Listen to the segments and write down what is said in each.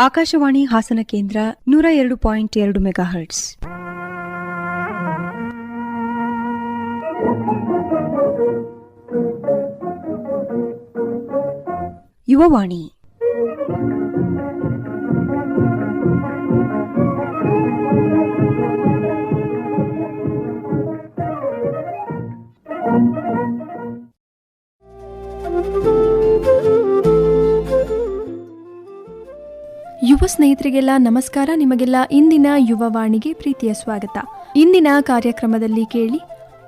ಆಕಾಶವಾಣಿ ಹಾಸನ ಕೇಂದ್ರ ನೂರ ಎರಡು ಪಾಯಿಂಟ್ ಎರಡು ಮೆಗಾ ಹರ್ಟ್ಸ್ ಯುವವಾಣಿ ಸ್ನೇಹಿತರಿಗೆಲ್ಲ ನಮಸ್ಕಾರ. ನಿಮಗೆಲ್ಲ ಇಂದಿನ ಯುವವಾಣಿಗೆ ಪ್ರೀತಿಯ ಸ್ವಾಗತ. ಇಂದಿನ ಕಾರ್ಯಕ್ರಮದಲ್ಲಿ ಕೇಳಿ,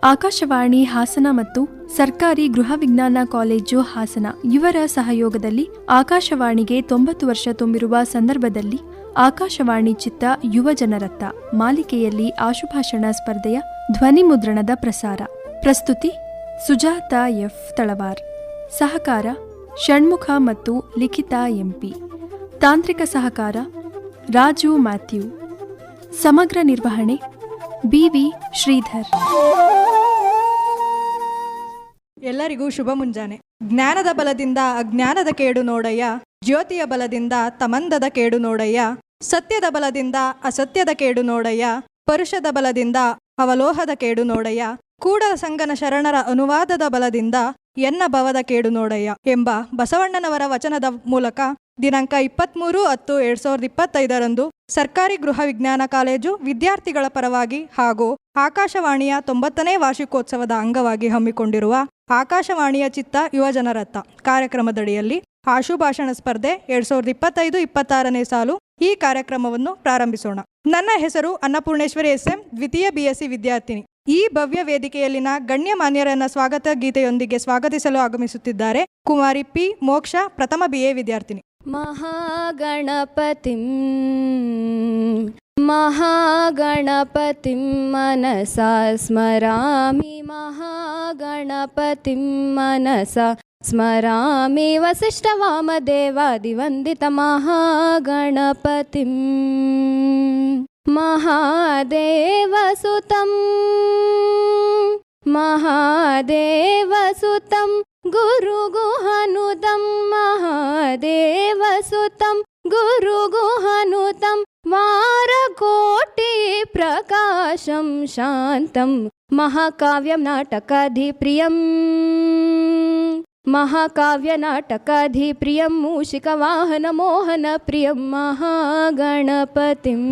ಆಕಾಶವಾಣಿ ಹಾಸನ ಮತ್ತು ಸರ್ಕಾರಿ ಗೃಹ ವಿಜ್ಞಾನ ಕಾಲೇಜು ಹಾಸನ ಇವರ ಸಹಯೋಗದಲ್ಲಿ ಆಕಾಶವಾಣಿಗೆ ತೊಂಬತ್ತು ವರ್ಷ ತುಂಬಿರುವ ಸಂದರ್ಭದಲ್ಲಿ ಆಕಾಶವಾಣಿ ಚಿತ್ತ ಯುವ ಜನರತ್ತ ಮಾಲಿಕೆಯಲ್ಲಿ ಆಶುಭಾಷಣ ಸ್ಪರ್ಧೆಯ ಧ್ವನಿ ಮುದ್ರಣದ ಪ್ರಸಾರ. ಪ್ರಸ್ತುತಿ ಸುಜಾತ ಎಫ್. ತಳವಾರ್. ಸಹಕಾರ, ಷಣ್ಮುಖ ಮತ್ತು ಲಿಖಿತ ಎಂಪಿ ತಾಂತ್ರಿಕ ಸಹಕಾರ, ರಾಜು ಮ್ಯಾಥ್ಯೂ. ಸಮಗ್ರ ನಿರ್ವಹಣೆ, ಬಿವಿ ಶ್ರೀಧರ್. ಎಲ್ಲರಿಗೂ ಶುಭ ಮುಂಜಾನೆ. ಜ್ಞಾನದ ಬಲದಿಂದ ಅಜ್ಞಾನದ ಕೇಡು ನೋಡಯ್ಯ, ಜ್ಯೋತಿಯ ಬಲದಿಂದ ತಮಂದದ ಕೇಡು ನೋಡಯ್ಯ, ಸತ್ಯದ ಬಲದಿಂದ ಅಸತ್ಯದ ಕೇಡು ನೋಡಯ್ಯ, ಪರುಷದ ಬಲದಿಂದ ಅವಲೋಹದ ಕೇಡು ನೋಡಯ್ಯ, ಕೂಡಲ ಸಂಗನ ಶರಣರ ಅನುವಾದದ ಬಲದಿಂದ ಎನ್ನ ಭವದ ಕೇಡು ನೋಡಯ್ಯ ಎಂಬ ಬಸವಣ್ಣನವರ ವಚನದ ಮೂಲಕ ದಿನಾಂಕ ಇಪ್ಪತ್ತ್ಮೂರು ಹತ್ತು ಎರಡ್ ಸಾವಿರದ ಇಪ್ಪತ್ತೈದರಂದು ಸರ್ಕಾರಿ ಗೃಹ ವಿಜ್ಞಾನ ಕಾಲೇಜು ವಿದ್ಯಾರ್ಥಿಗಳ ಪರವಾಗಿ ಹಾಗೂ ಆಕಾಶವಾಣಿಯ ತೊಂಬತ್ತನೇ ವಾರ್ಷಿಕೋತ್ಸವದ ಅಂಗವಾಗಿ ಹಮ್ಮಿಕೊಂಡಿರುವ ಆಕಾಶವಾಣಿಯ ಚಿತ್ತ ಯುವಜನರತ್ತ ಕಾರ್ಯಕ್ರಮದಡಿಯಲ್ಲಿ ಆಶುಭಾಷಣ ಸ್ಪರ್ಧೆ ಎರಡ್ ಸಾವಿರದ ಇಪ್ಪತ್ತೈದು ಇಪ್ಪತ್ತಾರನೇ ಸಾಲು ಈ ಕಾರ್ಯಕ್ರಮವನ್ನು ಪ್ರಾರಂಭಿಸೋಣ. ನನ್ನ ಹೆಸರು ಅನ್ನಪೂರ್ಣೇಶ್ವರಿ ಎಸ್ ಎಂ ದ್ವಿತೀಯ ಬಿಎಸ್ಸಿ ವಿದ್ಯಾರ್ಥಿನಿ. ಈ ಭವ್ಯ ವೇದಿಕೆಯಲ್ಲಿನ ಗಣ್ಯಮಾನ್ಯರನ್ನ ಸ್ವಾಗತ ಗೀತೆಯೊಂದಿಗೆ ಸ್ವಾಗತಿಸಲು ಆಗಮಿಸುತ್ತಿದ್ದಾರೆ ಕುಮಾರಿ ಪಿ ಮೋಕ್ಷ ಪ್ರಥಮ ಬಿಎ ವಿದ್ಯಾರ್ಥಿನಿ. महागणपतिं महागणपतिं मनसा स्मरामि महागणपतिं मनसा स्मरामि। वसिष्ठवामदेवादिवन्दितमहागणपतिं महादेवसुतं महादेवसुतं गुरुगुहनुतं महादेवसुतं गुरुगुहनुतं वारकोटिप्रकाशं शान्तं। महाकाव्यं नाटकाधिप्रियम् महाकाव्यनाटकाधिप्रियं मूषिकवाहनमोहनप्रियं महागणपतिम्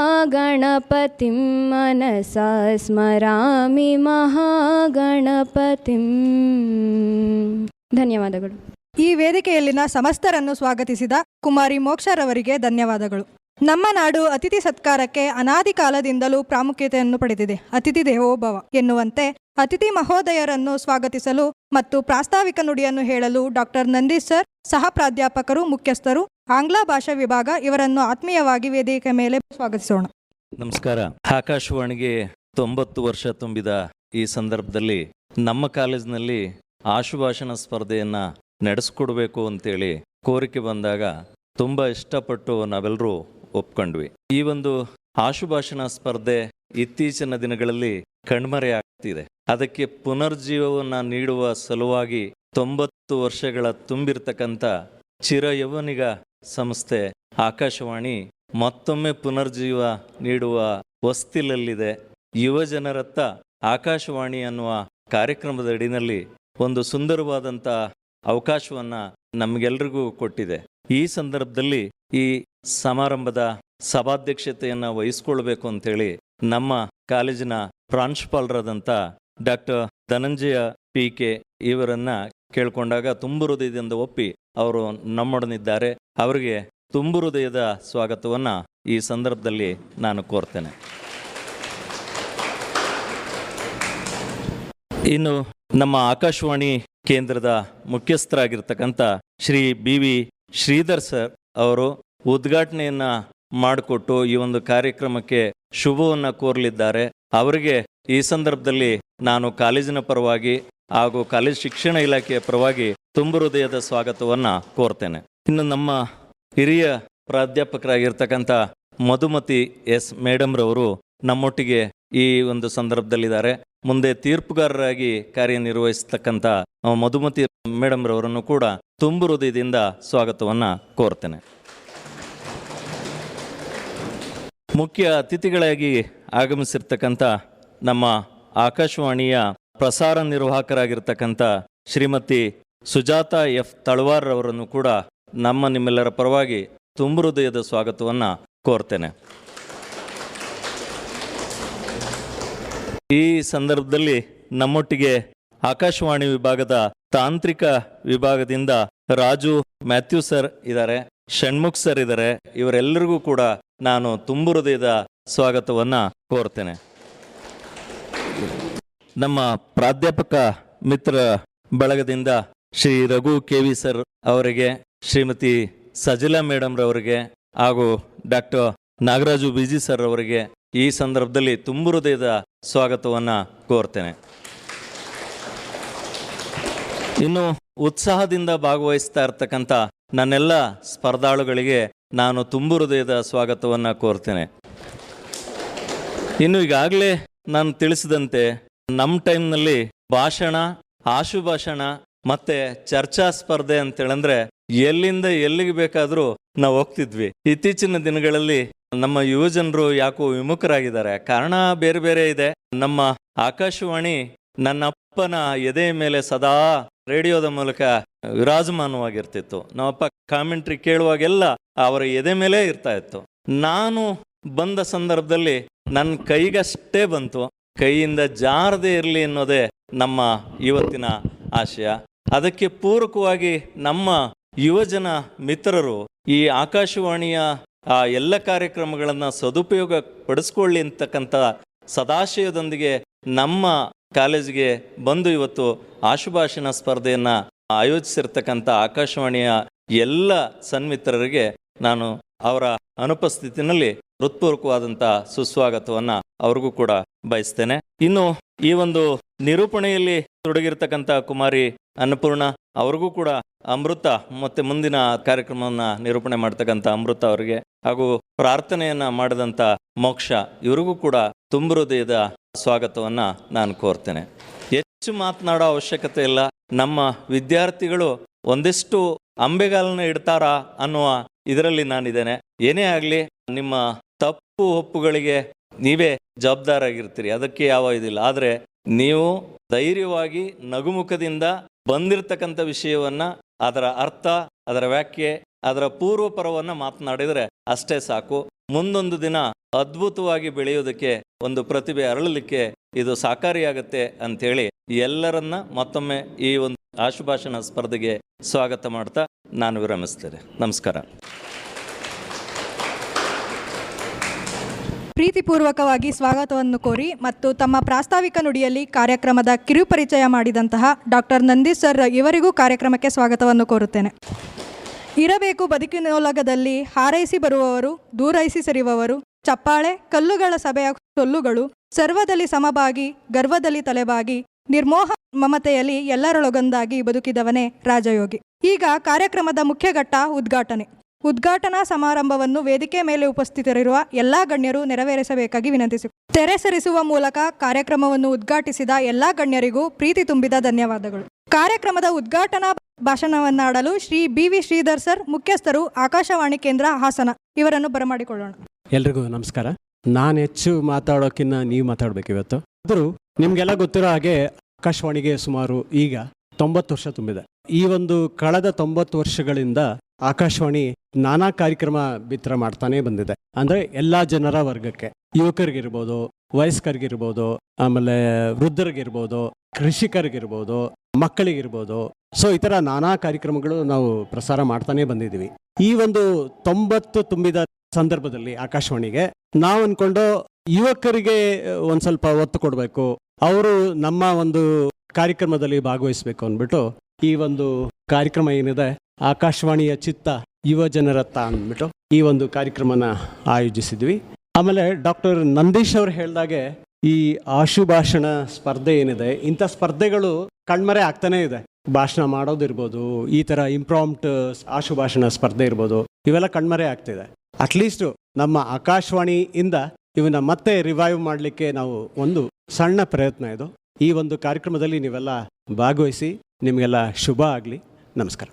महागणपतिं मनसा स्मरामि महागणपतिं ಧನ್ಯವಾದಗಳು ಈ ವೇದಿಕೆಯಲ್ಲಿನ ಸಮಸ್ತರನ್ನು ಸ್ವಾಗತಿಸಿದ ಕುಮಾರಿ ಮೋಕ್ಷರವರಿಗೆ ಧನ್ಯವಾದಗಳು ನಮ್ಮ ನಾಡು ಅತಿಥಿ ಸತ್ಕಾರಕ್ಕೆ ಅನಾದಿ ಕಾಲದಿಂದಲೂ ಪ್ರಾಮುಖ್ಯತೆಯನ್ನು ಪಡೆದಿದೆ ಅತಿಥಿ ದೇವೋಭವ ಎನ್ನುವಂತೆ ಅತಿಥಿ ಮಹೋದಯರನ್ನು ಸ್ವಾಗತಿಸಲು ಮತ್ತು ಪ್ರಾಸ್ತಾವಿಕ ನುಡಿಯನ್ನು ಹೇಳಲು ಡಾಕ್ಟರ್ ನಂದೀಶ್ ಸರ್ ಸಹ ಪ್ರಾಧ್ಯಾಪಕರು ಮುಖ್ಯಸ್ಥರು ಆಂಗ್ಲ ಭಾಷಾ ವಿಭಾಗ ಇವರನ್ನು ಆತ್ಮೀಯವಾಗಿ ವೇದಿಕೆ ಮೇಲೆ ಸ್ವಾಗತಿಸೋಣ. ನಮಸ್ಕಾರ. ಆಕಾಶವಾಣಿಗೆ ತೊಂಬತ್ತು ವರ್ಷ ತುಂಬಿದ ಈ ಸಂದರ್ಭದಲ್ಲಿ ನಮ್ಮ ಕಾಲೇಜಿನಲ್ಲಿ ಆಶುಭಾಷಣ ಸ್ಪರ್ಧೆಯನ್ನ ನಡೆಸ್ಕೊಡ್ಬೇಕು ಅಂತೇಳಿ ಕೋರಿಕೆ ಬಂದಾಗ ತುಂಬ ಇಷ್ಟಪಟ್ಟು ನಾವೆಲ್ಲರೂ ಒಪ್ಕೊಂಡ್ವಿ. ಈ ಒಂದು ಆಶುಭಾಷಣ ಸ್ಪರ್ಧೆ ಇತ್ತೀಚಿನ ದಿನಗಳಲ್ಲಿ ಕಣ್ಮರೆ ಆಗ್ತಿದೆ. ಅದಕ್ಕೆ ಪುನರ್ಜೀವವನ್ನು ನೀಡುವ ಸಲುವಾಗಿ ತೊಂಬತ್ತು ವರ್ಷಗಳ ತುಂಬಿರ್ತಕ್ಕಂಥ ಚಿರಯೌವನಿಗ ಸಂಸ್ಥೆ ಆಕಾಶವಾಣಿ ಮತ್ತೊಮ್ಮೆ ಪುನರ್ಜೀವ ನೀಡುವ ಹೊಸ್ತಿಲಲ್ಲಿದೆ. ಯುವಜನರತ್ತ ಆಕಾಶವಾಣಿ ಅನ್ನುವ ಕಾರ್ಯಕ್ರಮದ ಅಡಿನಲ್ಲಿ ಒಂದು ಸುಂದರವಾದಂಥ ಅವಕಾಶವನ್ನ ನಮಗೆಲ್ರಿಗೂ ಕೊಟ್ಟಿದೆ. ಈ ಸಂದರ್ಭದಲ್ಲಿ ಈ ಸಮಾರಂಭದ ಸಭಾಧ್ಯಕ್ಷತೆಯನ್ನು ವಹಿಸ್ಕೊಳ್ಬೇಕು ಅಂತೇಳಿ ನಮ್ಮ ಕಾಲೇಜಿನ ಪ್ರಾಂಶುಪಾಲರಾದಂಥ ಡಾಕ್ಟರ್ ಧನಂಜಯ ಪಿ ಕೆ ಇವರನ್ನ ಕೇಳ್ಕೊಂಡಾಗ ತುಂಬು ಹೃದಯದಿಂದ ಒಪ್ಪಿ ಅವರು ನಮ್ಮೊಡನಿದ್ದಾರೆ. ಅವರಿಗೆ ತುಂಬು ಹೃದಯದ ಸ್ವಾಗತವನ್ನು ಈ ಸಂದರ್ಭದಲ್ಲಿ ನಾನು ಕೋರ್ತೇನೆ. ಇನ್ನು ನಮ್ಮ ಆಕಾಶವಾಣಿ ಕೇಂದ್ರದ ಮುಖ್ಯಸ್ಥರಾಗಿರ್ತಕ್ಕಂಥ Shri B V Sridhar sir ಅವರು ಉದ್ಘಾಟನೆಯನ್ನ ಮಾಡಿಕೊಟ್ಟು ಈ ಒಂದು ಕಾರ್ಯಕ್ರಮಕ್ಕೆ ಶುಭವನ್ನು ಕೋರಲಿದ್ದಾರೆ. ಅವರಿಗೆ ಈ ಸಂದರ್ಭದಲ್ಲಿ ನಾನು ಕಾಲೇಜಿನ ಪರವಾಗಿ ಹಾಗೂ ಕಾಲೇಜ್ ಶಿಕ್ಷಣ ಇಲಾಖೆಯ ಪರವಾಗಿ ತುಂಬು ಹೃದಯದ ಸ್ವಾಗತವನ್ನ ಕೋರ್ತೇನೆ. ಇನ್ನು ನಮ್ಮ ಹಿರಿಯ ಪ್ರಾಧ್ಯಾಪಕರಾಗಿರ್ತಕ್ಕಂಥ ಮಧುಮತಿ ಎಸ್ ಮೇಡಮ್ರವರು ನಮ್ಮೊಟ್ಟಿಗೆ ಈ ಒಂದು ಸಂದರ್ಭದಲ್ಲಿದ್ದಾರೆ. ಮುಂದೆ ತೀರ್ಪುಗಾರರಾಗಿ ಕಾರ್ಯನಿರ್ವಹಿಸ್ತಕ್ಕಂಥ ಮಧುಮತಿ ಮೇಡಮ್ ರವರನ್ನು ಕೂಡ ತುಂಬು ಹೃದಯದಿಂದ ಸ್ವಾಗತವನ್ನ ಕೋರ್ತೇನೆ. ಮುಖ್ಯ ಅತಿಥಿಗಳಾಗಿ ಆಗಮಿಸಿರ್ತಕ್ಕಂಥ ನಮ್ಮ ಆಕಾಶವಾಣಿಯ ಪ್ರಸಾರ ನಿರ್ವಾಹಕರಾಗಿರ್ತಕ್ಕಂಥ ಶ್ರೀಮತಿ ಸುಜಾತ ಎಫ್ ತಳವಾರ್ ಅವರನ್ನು ಕೂಡ ನಮ್ಮ ನಿಮ್ಮೆಲ್ಲರ ಪರವಾಗಿ ತುಂಬು ಹೃದಯದ ಸ್ವಾಗತವನ್ನು ಕೋರ್ತೇನೆ. ಈ ಸಂದರ್ಭದಲ್ಲಿ ನಮ್ಮೊಟ್ಟಿಗೆ ಆಕಾಶವಾಣಿ ವಿಭಾಗದ ತಾಂತ್ರಿಕ ವಿಭಾಗದಿಂದ ರಾಜು ಮ್ಯಾಥ್ಯೂ ಸರ್ ಇದ್ದಾರೆ, ಷಣ್ಮುಖ್ ಸರ್ ಇದ್ದಾರೆ, ಇವರೆಲ್ಲರಿಗೂ ಕೂಡ ನಾನು ತುಂಬು ಹೃದಯದ ಸ್ವಾಗತವನ್ನು ಕೋರ್ತೇನೆ. ನಮ್ಮ ಪ್ರಾಧ್ಯಾಪಕ ಮಿತ್ರ ಬಳಗದಿಂದ Shri Raghu K V sir ಅವರಿಗೆ, ಶ್ರೀಮತಿ ಸಜಿಲಾ ಮೇಡಮ್ರವರಿಗೆ ಹಾಗೂ ಡಾಕ್ಟರ್ ನಾಗರಾಜು ಬಿಜಿ ಸರ್ ಅವರಿಗೆ ಈ ಸಂದರ್ಭದಲ್ಲಿ ತುಂಬು ಹೃದಯದ ಸ್ವಾಗತವನ್ನ ಕೋರ್ತೇನೆ. ಇನ್ನು ಉತ್ಸಾಹದಿಂದ ಭಾಗವಹಿಸ್ತಾ ಇರ್ತಕ್ಕಂಥ ನನ್ನೆಲ್ಲ ಸ್ಪರ್ಧಾಳುಗಳಿಗೆ ನಾನು ತುಂಬು ಹೃದಯದ ಸ್ವಾಗತವನ್ನ ಕೋರ್ತೇನೆ. ಇನ್ನು ಈಗಾಗಲೇ ನಾನು ತಿಳಿಸಿದಂತೆ ನಮ್ಮ ಟೈಮ್ನಲ್ಲಿ ಭಾಷಣ, ಆಶುಭಾಷಣ ಮತ್ತೆ ಚರ್ಚಾ ಸ್ಪರ್ಧೆ ಅಂತೇಳಂದ್ರೆ ಎಲ್ಲಿಂದ ಎಲ್ಲಿಗೆ ಬೇಕಾದರೂ ನಾವು ಹೋಗ್ತಿದ್ವಿ. ಇತ್ತೀಚಿನ ದಿನಗಳಲ್ಲಿ ನಮ್ಮ ಯುವಜನರು ಯಾಕೋ ವಿಮುಖರಾಗಿದ್ದಾರೆ. ಕಾರಣ ಬೇರೆ ಬೇರೆ ಇದೆ. ನಮ್ಮ ಆಕಾಶವಾಣಿ ನನ್ನ ಅಪ್ಪನ ಎದೆ ಮೇಲೆ ಸದಾ ರೇಡಿಯೋದ ಮೂಲಕ ವಿರಾಜಮಾನವಾಗಿರ್ತಿತ್ತು. ನಮ್ಮಪ್ಪ ಕಾಮೆಂಟ್ರಿ ಕೇಳುವಾಗೆಲ್ಲ ಅವರ ಎದೆ ಮೇಲೆ ಇರ್ತಾ ಇತ್ತು. ನಾನು ಬಂದ ಸಂದರ್ಭದಲ್ಲಿ ನನ್ನ ಕೈಗಷ್ಟೇ ಬಂತು. ಕೈಯಿಂದ ಜಾರದೆ ಇರಲಿ ಅನ್ನೋದೇ ನಮ್ಮ ಇವತ್ತಿನ ಆಶಯ. ಅದಕ್ಕೆ ಪೂರಕವಾಗಿ ನಮ್ಮ ಯುವಜನ ಮಿತ್ರರು ಈ ಆಕಾಶವಾಣಿಯ ಆ ಎಲ್ಲ ಕಾರ್ಯಕ್ರಮಗಳನ್ನು ಸದುಪಯೋಗ ಪಡಿಸ್ಕೊಳ್ಳಿ ಅಂತಕ್ಕಂಥ ಸದಾಶಯದೊಂದಿಗೆ ನಮ್ಮ ಕಾಲೇಜಿಗೆ ಬಂದು ಇವತ್ತು ಆಶುಭಾಷಣ ಸ್ಪರ್ಧೆಯನ್ನು ಆಯೋಜಿಸಿರ್ತಕ್ಕಂಥ ಆಕಾಶವಾಣಿಯ ಎಲ್ಲ ಸನ್ಮಿತ್ರರಿಗೆ ನಾನು ಅವರ ಅನುಪಸ್ಥಿತಿನಲ್ಲಿ ಹೃತ್ಪೂರ್ವಕವಾದಂಥ ಸುಸ್ವಾಗತವನ್ನು ಅವ್ರಿಗೂ ಕೂಡ ಬಯಸ್ತೇನೆ. ಇನ್ನು ಈ ಒಂದು ನಿರೂಪಣೆಯಲ್ಲಿ ತೊಡಗಿರ್ತಕ್ಕಂಥ ಕುಮಾರಿ ಅನ್ನಪೂರ್ಣ ಅವ್ರಿಗೂ ಕೂಡ ಅಮೃತ ಮತ್ತೆ ಮುಂದಿನ ಕಾರ್ಯಕ್ರಮವನ್ನ ನಿರೂಪಣೆ ಮಾಡ್ತಕ್ಕಂಥ ಅಮೃತ ಅವರಿಗೆ ಹಾಗೂ ಪ್ರಾರ್ಥನೆಯನ್ನ ಮಾಡಿದಂಥ ಮೋಕ್ಷ ಇವರಿಗೂ ಕೂಡ ತುಂಬ ಹೃದಯದ ಸ್ವಾಗತವನ್ನ ನಾನು ಕೋರ್ತೇನೆ. ಹೆಚ್ಚು ಮಾತನಾಡೋ ಅವಶ್ಯಕತೆ ಇಲ್ಲ. ನಮ್ಮ ವಿದ್ಯಾರ್ಥಿಗಳು ಒಂದಿಷ್ಟು ಅಂಬೆಗಾಲನ್ನ ಇಡ್ತಾರಾ ಅನ್ನುವ ಇದರಲ್ಲಿ ನಾನಿದ್ದೇನೆ. ಏನೇ ಆಗಲಿ ನಿಮ್ಮ ತಪ್ಪು ಒಪ್ಪುಗಳಿಗೆ ನೀವೇ ಜವಾಬ್ದಾರಾಗಿರ್ತೀರಿ. ಅದಕ್ಕೆ ಯಾವ ಇದಿಲ್ಲ. ಆದರೆ ನೀವು ಧೈರ್ಯವಾಗಿ ನಗುಮುಖದಿಂದ ಬಂದಿರತಕ್ಕಂಥ ವಿಷಯವನ್ನ, ಅದರ ಅರ್ಥ, ಅದರ ವ್ಯಾಖ್ಯೆ, ಅದರ ಪೂರ್ವಪರವನ್ನ ಮಾತನಾಡಿದರೆ ಅಷ್ಟೇ ಸಾಕು. ಮುಂದೊಂದು ದಿನ ಅದ್ಭುತವಾಗಿ ಬೆಳೆಯೋದಕ್ಕೆ, ಒಂದು ಪ್ರತಿಭೆ ಅರಳಲಿಕ್ಕೆ ಇದು ಸಾಕಾರಿಯಾಗತ್ತೆ ಅಂಥೇಳಿ ಎಲ್ಲರನ್ನ ಮತ್ತೊಮ್ಮೆ ಈ ಒಂದು ಆಶುಭಾಷಣ ಸ್ಪರ್ಧೆಗೆ ಸ್ವಾಗತ ಮಾಡ್ತಾ ನಾನು ವಿರಮಿಸ್ತೇನೆ. ನಮಸ್ಕಾರ. ಪ್ರೀತಿಪೂರ್ವಕವಾಗಿ ಸ್ವಾಗತವನ್ನು ಕೋರಿ ಮತ್ತು ತಮ್ಮ ಪ್ರಾಸ್ತಾವಿಕ ನುಡಿಯಲ್ಲಿ ಕಾರ್ಯಕ್ರಮದ ಕಿರುಪರಿಚಯ ಮಾಡಿದಂತಹ ಡಾಕ್ಟರ್ ನಂದೀಶ್ ಸರ್ ಇವರಿಗೂ ಕಾರ್ಯಕ್ರಮಕ್ಕೆ ಸ್ವಾಗತವನ್ನು ಕೋರುತ್ತೇನೆ. ಇರಬೇಕು ಬದುಕಿನೊಲಗದಲ್ಲಿ ಹಾರೈಸಿ ಬರುವವರು, ದೂರೈಸಿ ಸರಿಯುವವರು ಚಪ್ಪಾಳೆ, ಕಲ್ಲುಗಳ ಸಭೆಯ ಸೊಲ್ಲುಗಳು, ಸರ್ವದಲ್ಲಿ ಸಮಬಾಗಿ ಗರ್ವದಲ್ಲಿ ತಲೆಬಾಗಿ, ನಿರ್ಮೋಹ ಮಮತೆಯಲ್ಲಿ ಎಲ್ಲರೊಳಗೊಂದಾಗಿ ಬದುಕಿದವನೇ ರಾಜಯೋಗಿ. ಈಗ ಕಾರ್ಯಕ್ರಮದ ಮುಖ್ಯ ಘಟ್ಟ ಉದ್ಘಾಟನೆ. ಉದ್ಘಾಟನಾ ಸಮಾರಂಭವನ್ನು ವೇದಿಕೆ ಮೇಲೆ ಉಪಸ್ಥಿತರಿರುವ ಎಲ್ಲ ಗಣ್ಯರು ನೆರವೇರಿಸಬೇಕಾಗಿ ವಿನಂತಿಸಿ ತೆರೆ ಸರಿಸುವ ಮೂಲಕ ಕಾರ್ಯಕ್ರಮವನ್ನು ಉದ್ಘಾಟಿಸಿದ ಎಲ್ಲ ಗಣ್ಯರಿಗೂ ಪ್ರೀತಿ ತುಂಬಿದ ಧನ್ಯವಾದಗಳು. ಕಾರ್ಯಕ್ರಮದ ಉದ್ಘಾಟನಾ ಭಾಷಣವನ್ನಾಡಲು Shri B V Sridhar sir, ಮುಖ್ಯಸ್ಥರು ಆಕಾಶವಾಣಿ ಕೇಂದ್ರ ಹಾಸನ. ಇವರನ್ನು ಬರಮಾಡಿಕೊಳ್ಳೋಣ. ಎಲ್ರಿಗೂ ನಮಸ್ಕಾರ. ನಾನು ಹೆಚ್ಚು ಮಾತಾಡೋಕ್ಕಿಂತ ನೀವು ಮಾತಾಡ್ಬೇಕು ಇವತ್ತು. ಆದರೂ ನಿಮಗೆಲ್ಲ ಗೊತ್ತಿರೋ ಹಾಗೆ ಆಕಾಶವಾಣಿಗೆ ಸುಮಾರು ಈಗ ತೊಂಬತ್ತು ವರ್ಷ ತುಂಬಿದೆ. ಈ ಒಂದು ಕಳೆದ ತೊಂಬತ್ತು ವರ್ಷಗಳಿಂದ ಆಕಾಶವಾಣಿ ನಾನಾ ಕಾರ್ಯಕ್ರಮ ಬಿತ್ತರ ಮಾಡ್ತಾನೆ ಬಂದಿದೆ. ಅಂದ್ರೆ ಎಲ್ಲಾ ಜನರ ವರ್ಗಕ್ಕೆ. ಯುವಕರಿಗಿರ್ಬೋದು, ವಯಸ್ಕರಿಗಿರ್ಬೋದು, ಆಮೇಲೆ ವೃದ್ಧರಿಗಿರ್ಬೋದು, ಕೃಷಿಕರಿಗಿರ್ಬೋದು, ಮಕ್ಕಳಿಗಿರ್ಬೋದು. ಸೊ ಈ ಥರ ನಾನಾ ಕಾರ್ಯಕ್ರಮಗಳು ನಾವು ಪ್ರಸಾರ ಮಾಡ್ತಾನೆ ಬಂದಿದೀವಿ ಈ ಒಂದು ತೊಂಬತ್ತು ತುಂಬಿದ ಸಂದರ್ಭದಲ್ಲಿ ಆಕಾಶವಾಣಿಗೆ ನಾವು ಅನ್ಕೊಂಡು ಯುವಕರಿಗೆ ಒಂದ್ ಸ್ವಲ್ಪ ಒತ್ತು ಕೊಡಬೇಕು, ಅವರು ನಮ್ಮ ಒಂದು ಕಾರ್ಯಕ್ರಮದಲ್ಲಿ ಭಾಗವಹಿಸಬೇಕು ಅಂದ್ಬಿಟ್ಟು ಈ ಒಂದು ಕಾರ್ಯಕ್ರಮ ಏನಿದೆ ಆಕಾಶವಾಣಿಯ ಚಿತ್ತ ಯುವ ಜನರತ್ತ ಅಂದ್ಬಿಟ್ಟು ಈ ಒಂದು ಕಾರ್ಯಕ್ರಮನ ಆಯೋಜಿಸಿದ್ವಿ. ಆಮೇಲೆ ಡಾಕ್ಟರ್ ನಂದೀಶ್ ಅವರು ಹೇಳಿದಾಗೆ ಈ ಆಶುಭಾಷಣ ಸ್ಪರ್ಧೆ ಏನಿದೆ, ಇಂಥ ಸ್ಪರ್ಧೆಗಳು ಕಣ್ಮರೆ ಆಗ್ತಾನೆ ಇದೆ. ಭಾಷಣ ಮಾಡೋದಿರ್ಬೋದು, ಈ ತರ ಇಂಪ್ರಾಂಪ್ಟ್ ಆಶುಭಾಷಣ ಸ್ಪರ್ಧೆ ಇರ್ಬೋದು, ಇವೆಲ್ಲ ಕಣ್ಮರೆ ಆಗ್ತಿದೆ. ಅಟ್ಲೀಸ್ಟ್ ನಮ್ಮ ಆಕಾಶವಾಣಿಯಿಂದ ಇವನ್ನ ಮತ್ತೆ ರಿವೈವ್ ಮಾಡಲಿಕ್ಕೆ ನಾವು ಒಂದು ಸಣ್ಣ ಪ್ರಯತ್ನ ಇದು. ಈ ಒಂದು ಕಾರ್ಯಕ್ರಮದಲ್ಲಿ ನೀವೆಲ್ಲ ಭಾಗವಹಿಸಿ, ನಿಮಗೆಲ್ಲ ಶುಭ ಆಗಲಿ. ನಮಸ್ಕಾರ.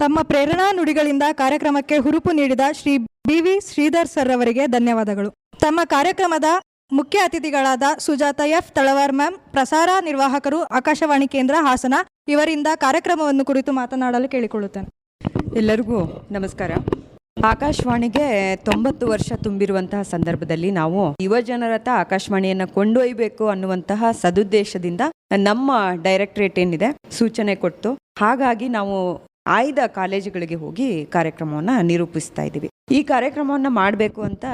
ತಮ್ಮ ಪ್ರೇರಣಾ ನುಡಿಗಳಿಂದ ಕಾರ್ಯಕ್ರಮಕ್ಕೆ ಹುರುಪು ನೀಡಿದ Shri B V Sridhar sir ಅವರಿಗೆ ಧನ್ಯವಾದಗಳು. ತಮ್ಮ ಕಾರ್ಯಕ್ರಮದ ಮುಖ್ಯ ಅತಿಥಿಗಳಾದ ಸುಜಾತ ಎಫ್ ತಳವಾರ್ ಮ್ಯಾಮ್, ಪ್ರಸಾರ ನಿರ್ವಾಹಕರು, ಆಕಾಶವಾಣಿ ಕೇಂದ್ರ, ಹಾಸನ ಇವರಿಂದ ಕಾರ್ಯಕ್ರಮವನ್ನು ಕುರಿತು ಮಾತನಾಡಲು ಕೇಳಿಕೊಳ್ಳುತ್ತೇನೆ. ಎಲ್ಲರಿಗೂ ನಮಸ್ಕಾರ. ಆಕಾಶವಾಣಿಗೆ ತೊಂಬತ್ತು ವರ್ಷ ತುಂಬಿರುವಂತಹ ಸಂದರ್ಭದಲ್ಲಿ ನಾವು ಯುವ ಜನರ ಹತ್ರ ಆಕಾಶವಾಣಿಯನ್ನು ಕೊಂಡೊಯ್ಯಬೇಕು ಅನ್ನುವಂತಹ ಸದುದ್ದೇಶದಿಂದ ನಮ್ಮ ಡೈರೆಕ್ಟರೇಟ್ ಏನಿದೆ ಸೂಚನೆ ಕೊಟ್ಟು ಹಾಗಾಗಿ ನಾವು ಆಯ್ದ ಕಾಲೇಜುಗಳಿಗೆ ಹೋಗಿ ಕಾರ್ಯಕ್ರಮವನ್ನು ನಿರೂಪಿಸ್ತಾ ಇದ್ದೀವಿ. ಈ ಕಾರ್ಯಕ್ರಮವನ್ನು ಮಾಡಬೇಕು ಅಂತ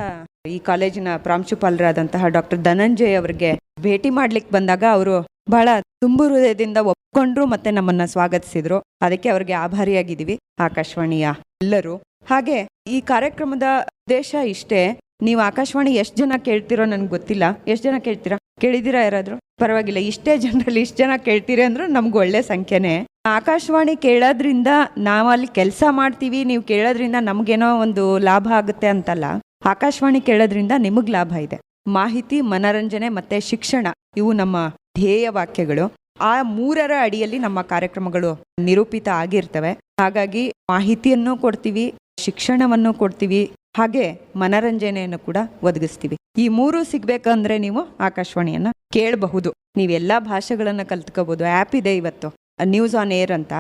ಈ ಕಾಲೇಜಿನ ಪ್ರಾಂಶುಪಾಲರಾದಂತಹ ಡಾಕ್ಟರ್ ಧನಂಜಯ್ ಅವರಿಗೆ ಭೇಟಿ ಮಾಡ್ಲಿಕ್ಕೆ ಬಂದಾಗ ಅವರು ಬಹಳ ತುಂಬು ಹೃದಯದಿಂದ ಒಪ್ಕೊಂಡ್ರು ಮತ್ತೆ ನಮ್ಮನ್ನ ಸ್ವಾಗತಿಸಿದ್ರು. ಅದಕ್ಕೆ ಅವರಿಗೆ ಆಭಾರಿಯಾಗಿದ್ದೀವಿ. ಆಕಾಶವಾಣಿಯ ಎಲ್ಲರೂ. ಹಾಗೆ ಈ ಕಾರ್ಯಕ್ರಮದ ಉದ್ದೇಶ ಇಷ್ಟೇ. ನೀವು ಆಕಾಶವಾಣಿ ಎಷ್ಟು ಜನ ಕೇಳ್ತಿರೋ ನನಗೆ ಗೊತ್ತಿಲ್ಲ. ಎಷ್ಟು ಜನ ಕೇಳ್ತೀರಾ? ಕೇಳಿದಿರಾ ಯಾರಾದರೂ? ಪರವಾಗಿಲ್ಲ. ಇಷ್ಟೇ ಜನರಲ್ಲಿ ಇಷ್ಟು ಜನ ಕೇಳ್ತೀರಿ ಅಂದ್ರೂ ನಮ್ಗೆ ಒಳ್ಳೆ ಸಂಖ್ಯೆನೇ. ಆಕಾಶವಾಣಿ ಕೇಳೋದ್ರಿಂದ ನಾವು ಅಲ್ಲಿ ಕೆಲಸ ಮಾಡ್ತೀವಿ, ನೀವು ಕೇಳೋದ್ರಿಂದ ನಮಗೇನೋ ಒಂದು ಲಾಭ ಆಗುತ್ತೆ ಅಂತಲ್ಲ, ಆಕಾಶವಾಣಿ ಕೇಳೋದ್ರಿಂದ ನಿಮಗೆ ಲಾಭ ಇದೆ. ಮಾಹಿತಿ, ಮನರಂಜನೆ ಮತ್ತೆ ಶಿಕ್ಷಣ, ಇವು ನಮ್ಮ ಧ್ಯೇಯ ವಾಕ್ಯಗಳು. ಆ ಮೂರರ ಅಡಿಯಲ್ಲಿ ನಮ್ಮ ಕಾರ್ಯಕ್ರಮಗಳು ನಿರೂಪಿತ ಆಗಿರ್ತವೆ. ಹಾಗಾಗಿ ಮಾಹಿತಿಯನ್ನು ಕೊಡ್ತೀವಿ, ಶಿಕ್ಷಣವನ್ನು ಕೊಡ್ತೀವಿ, ಹಾಗೆ ಮನರಂಜನೆಯನ್ನು ಕೂಡ ಒದಗಿಸ್ತೀವಿ. ಈ ಮೂರು ಸಿಗ್ಬೇಕಂದ್ರೆ ನೀವು ಆಕಾಶವಾಣಿಯನ್ನ ಕೇಳಬಹುದು. ನೀವೆಲ್ಲ ಭಾಷೆಗಳನ್ನ ಕಲ್ತ್ಕೋಬಹುದು ಆ್ಯಪ್ ಇದೆ ಇವತ್ತು. ನ್ಯೂಸ್ ಆನ್ ಏರ್ ಅಂತ.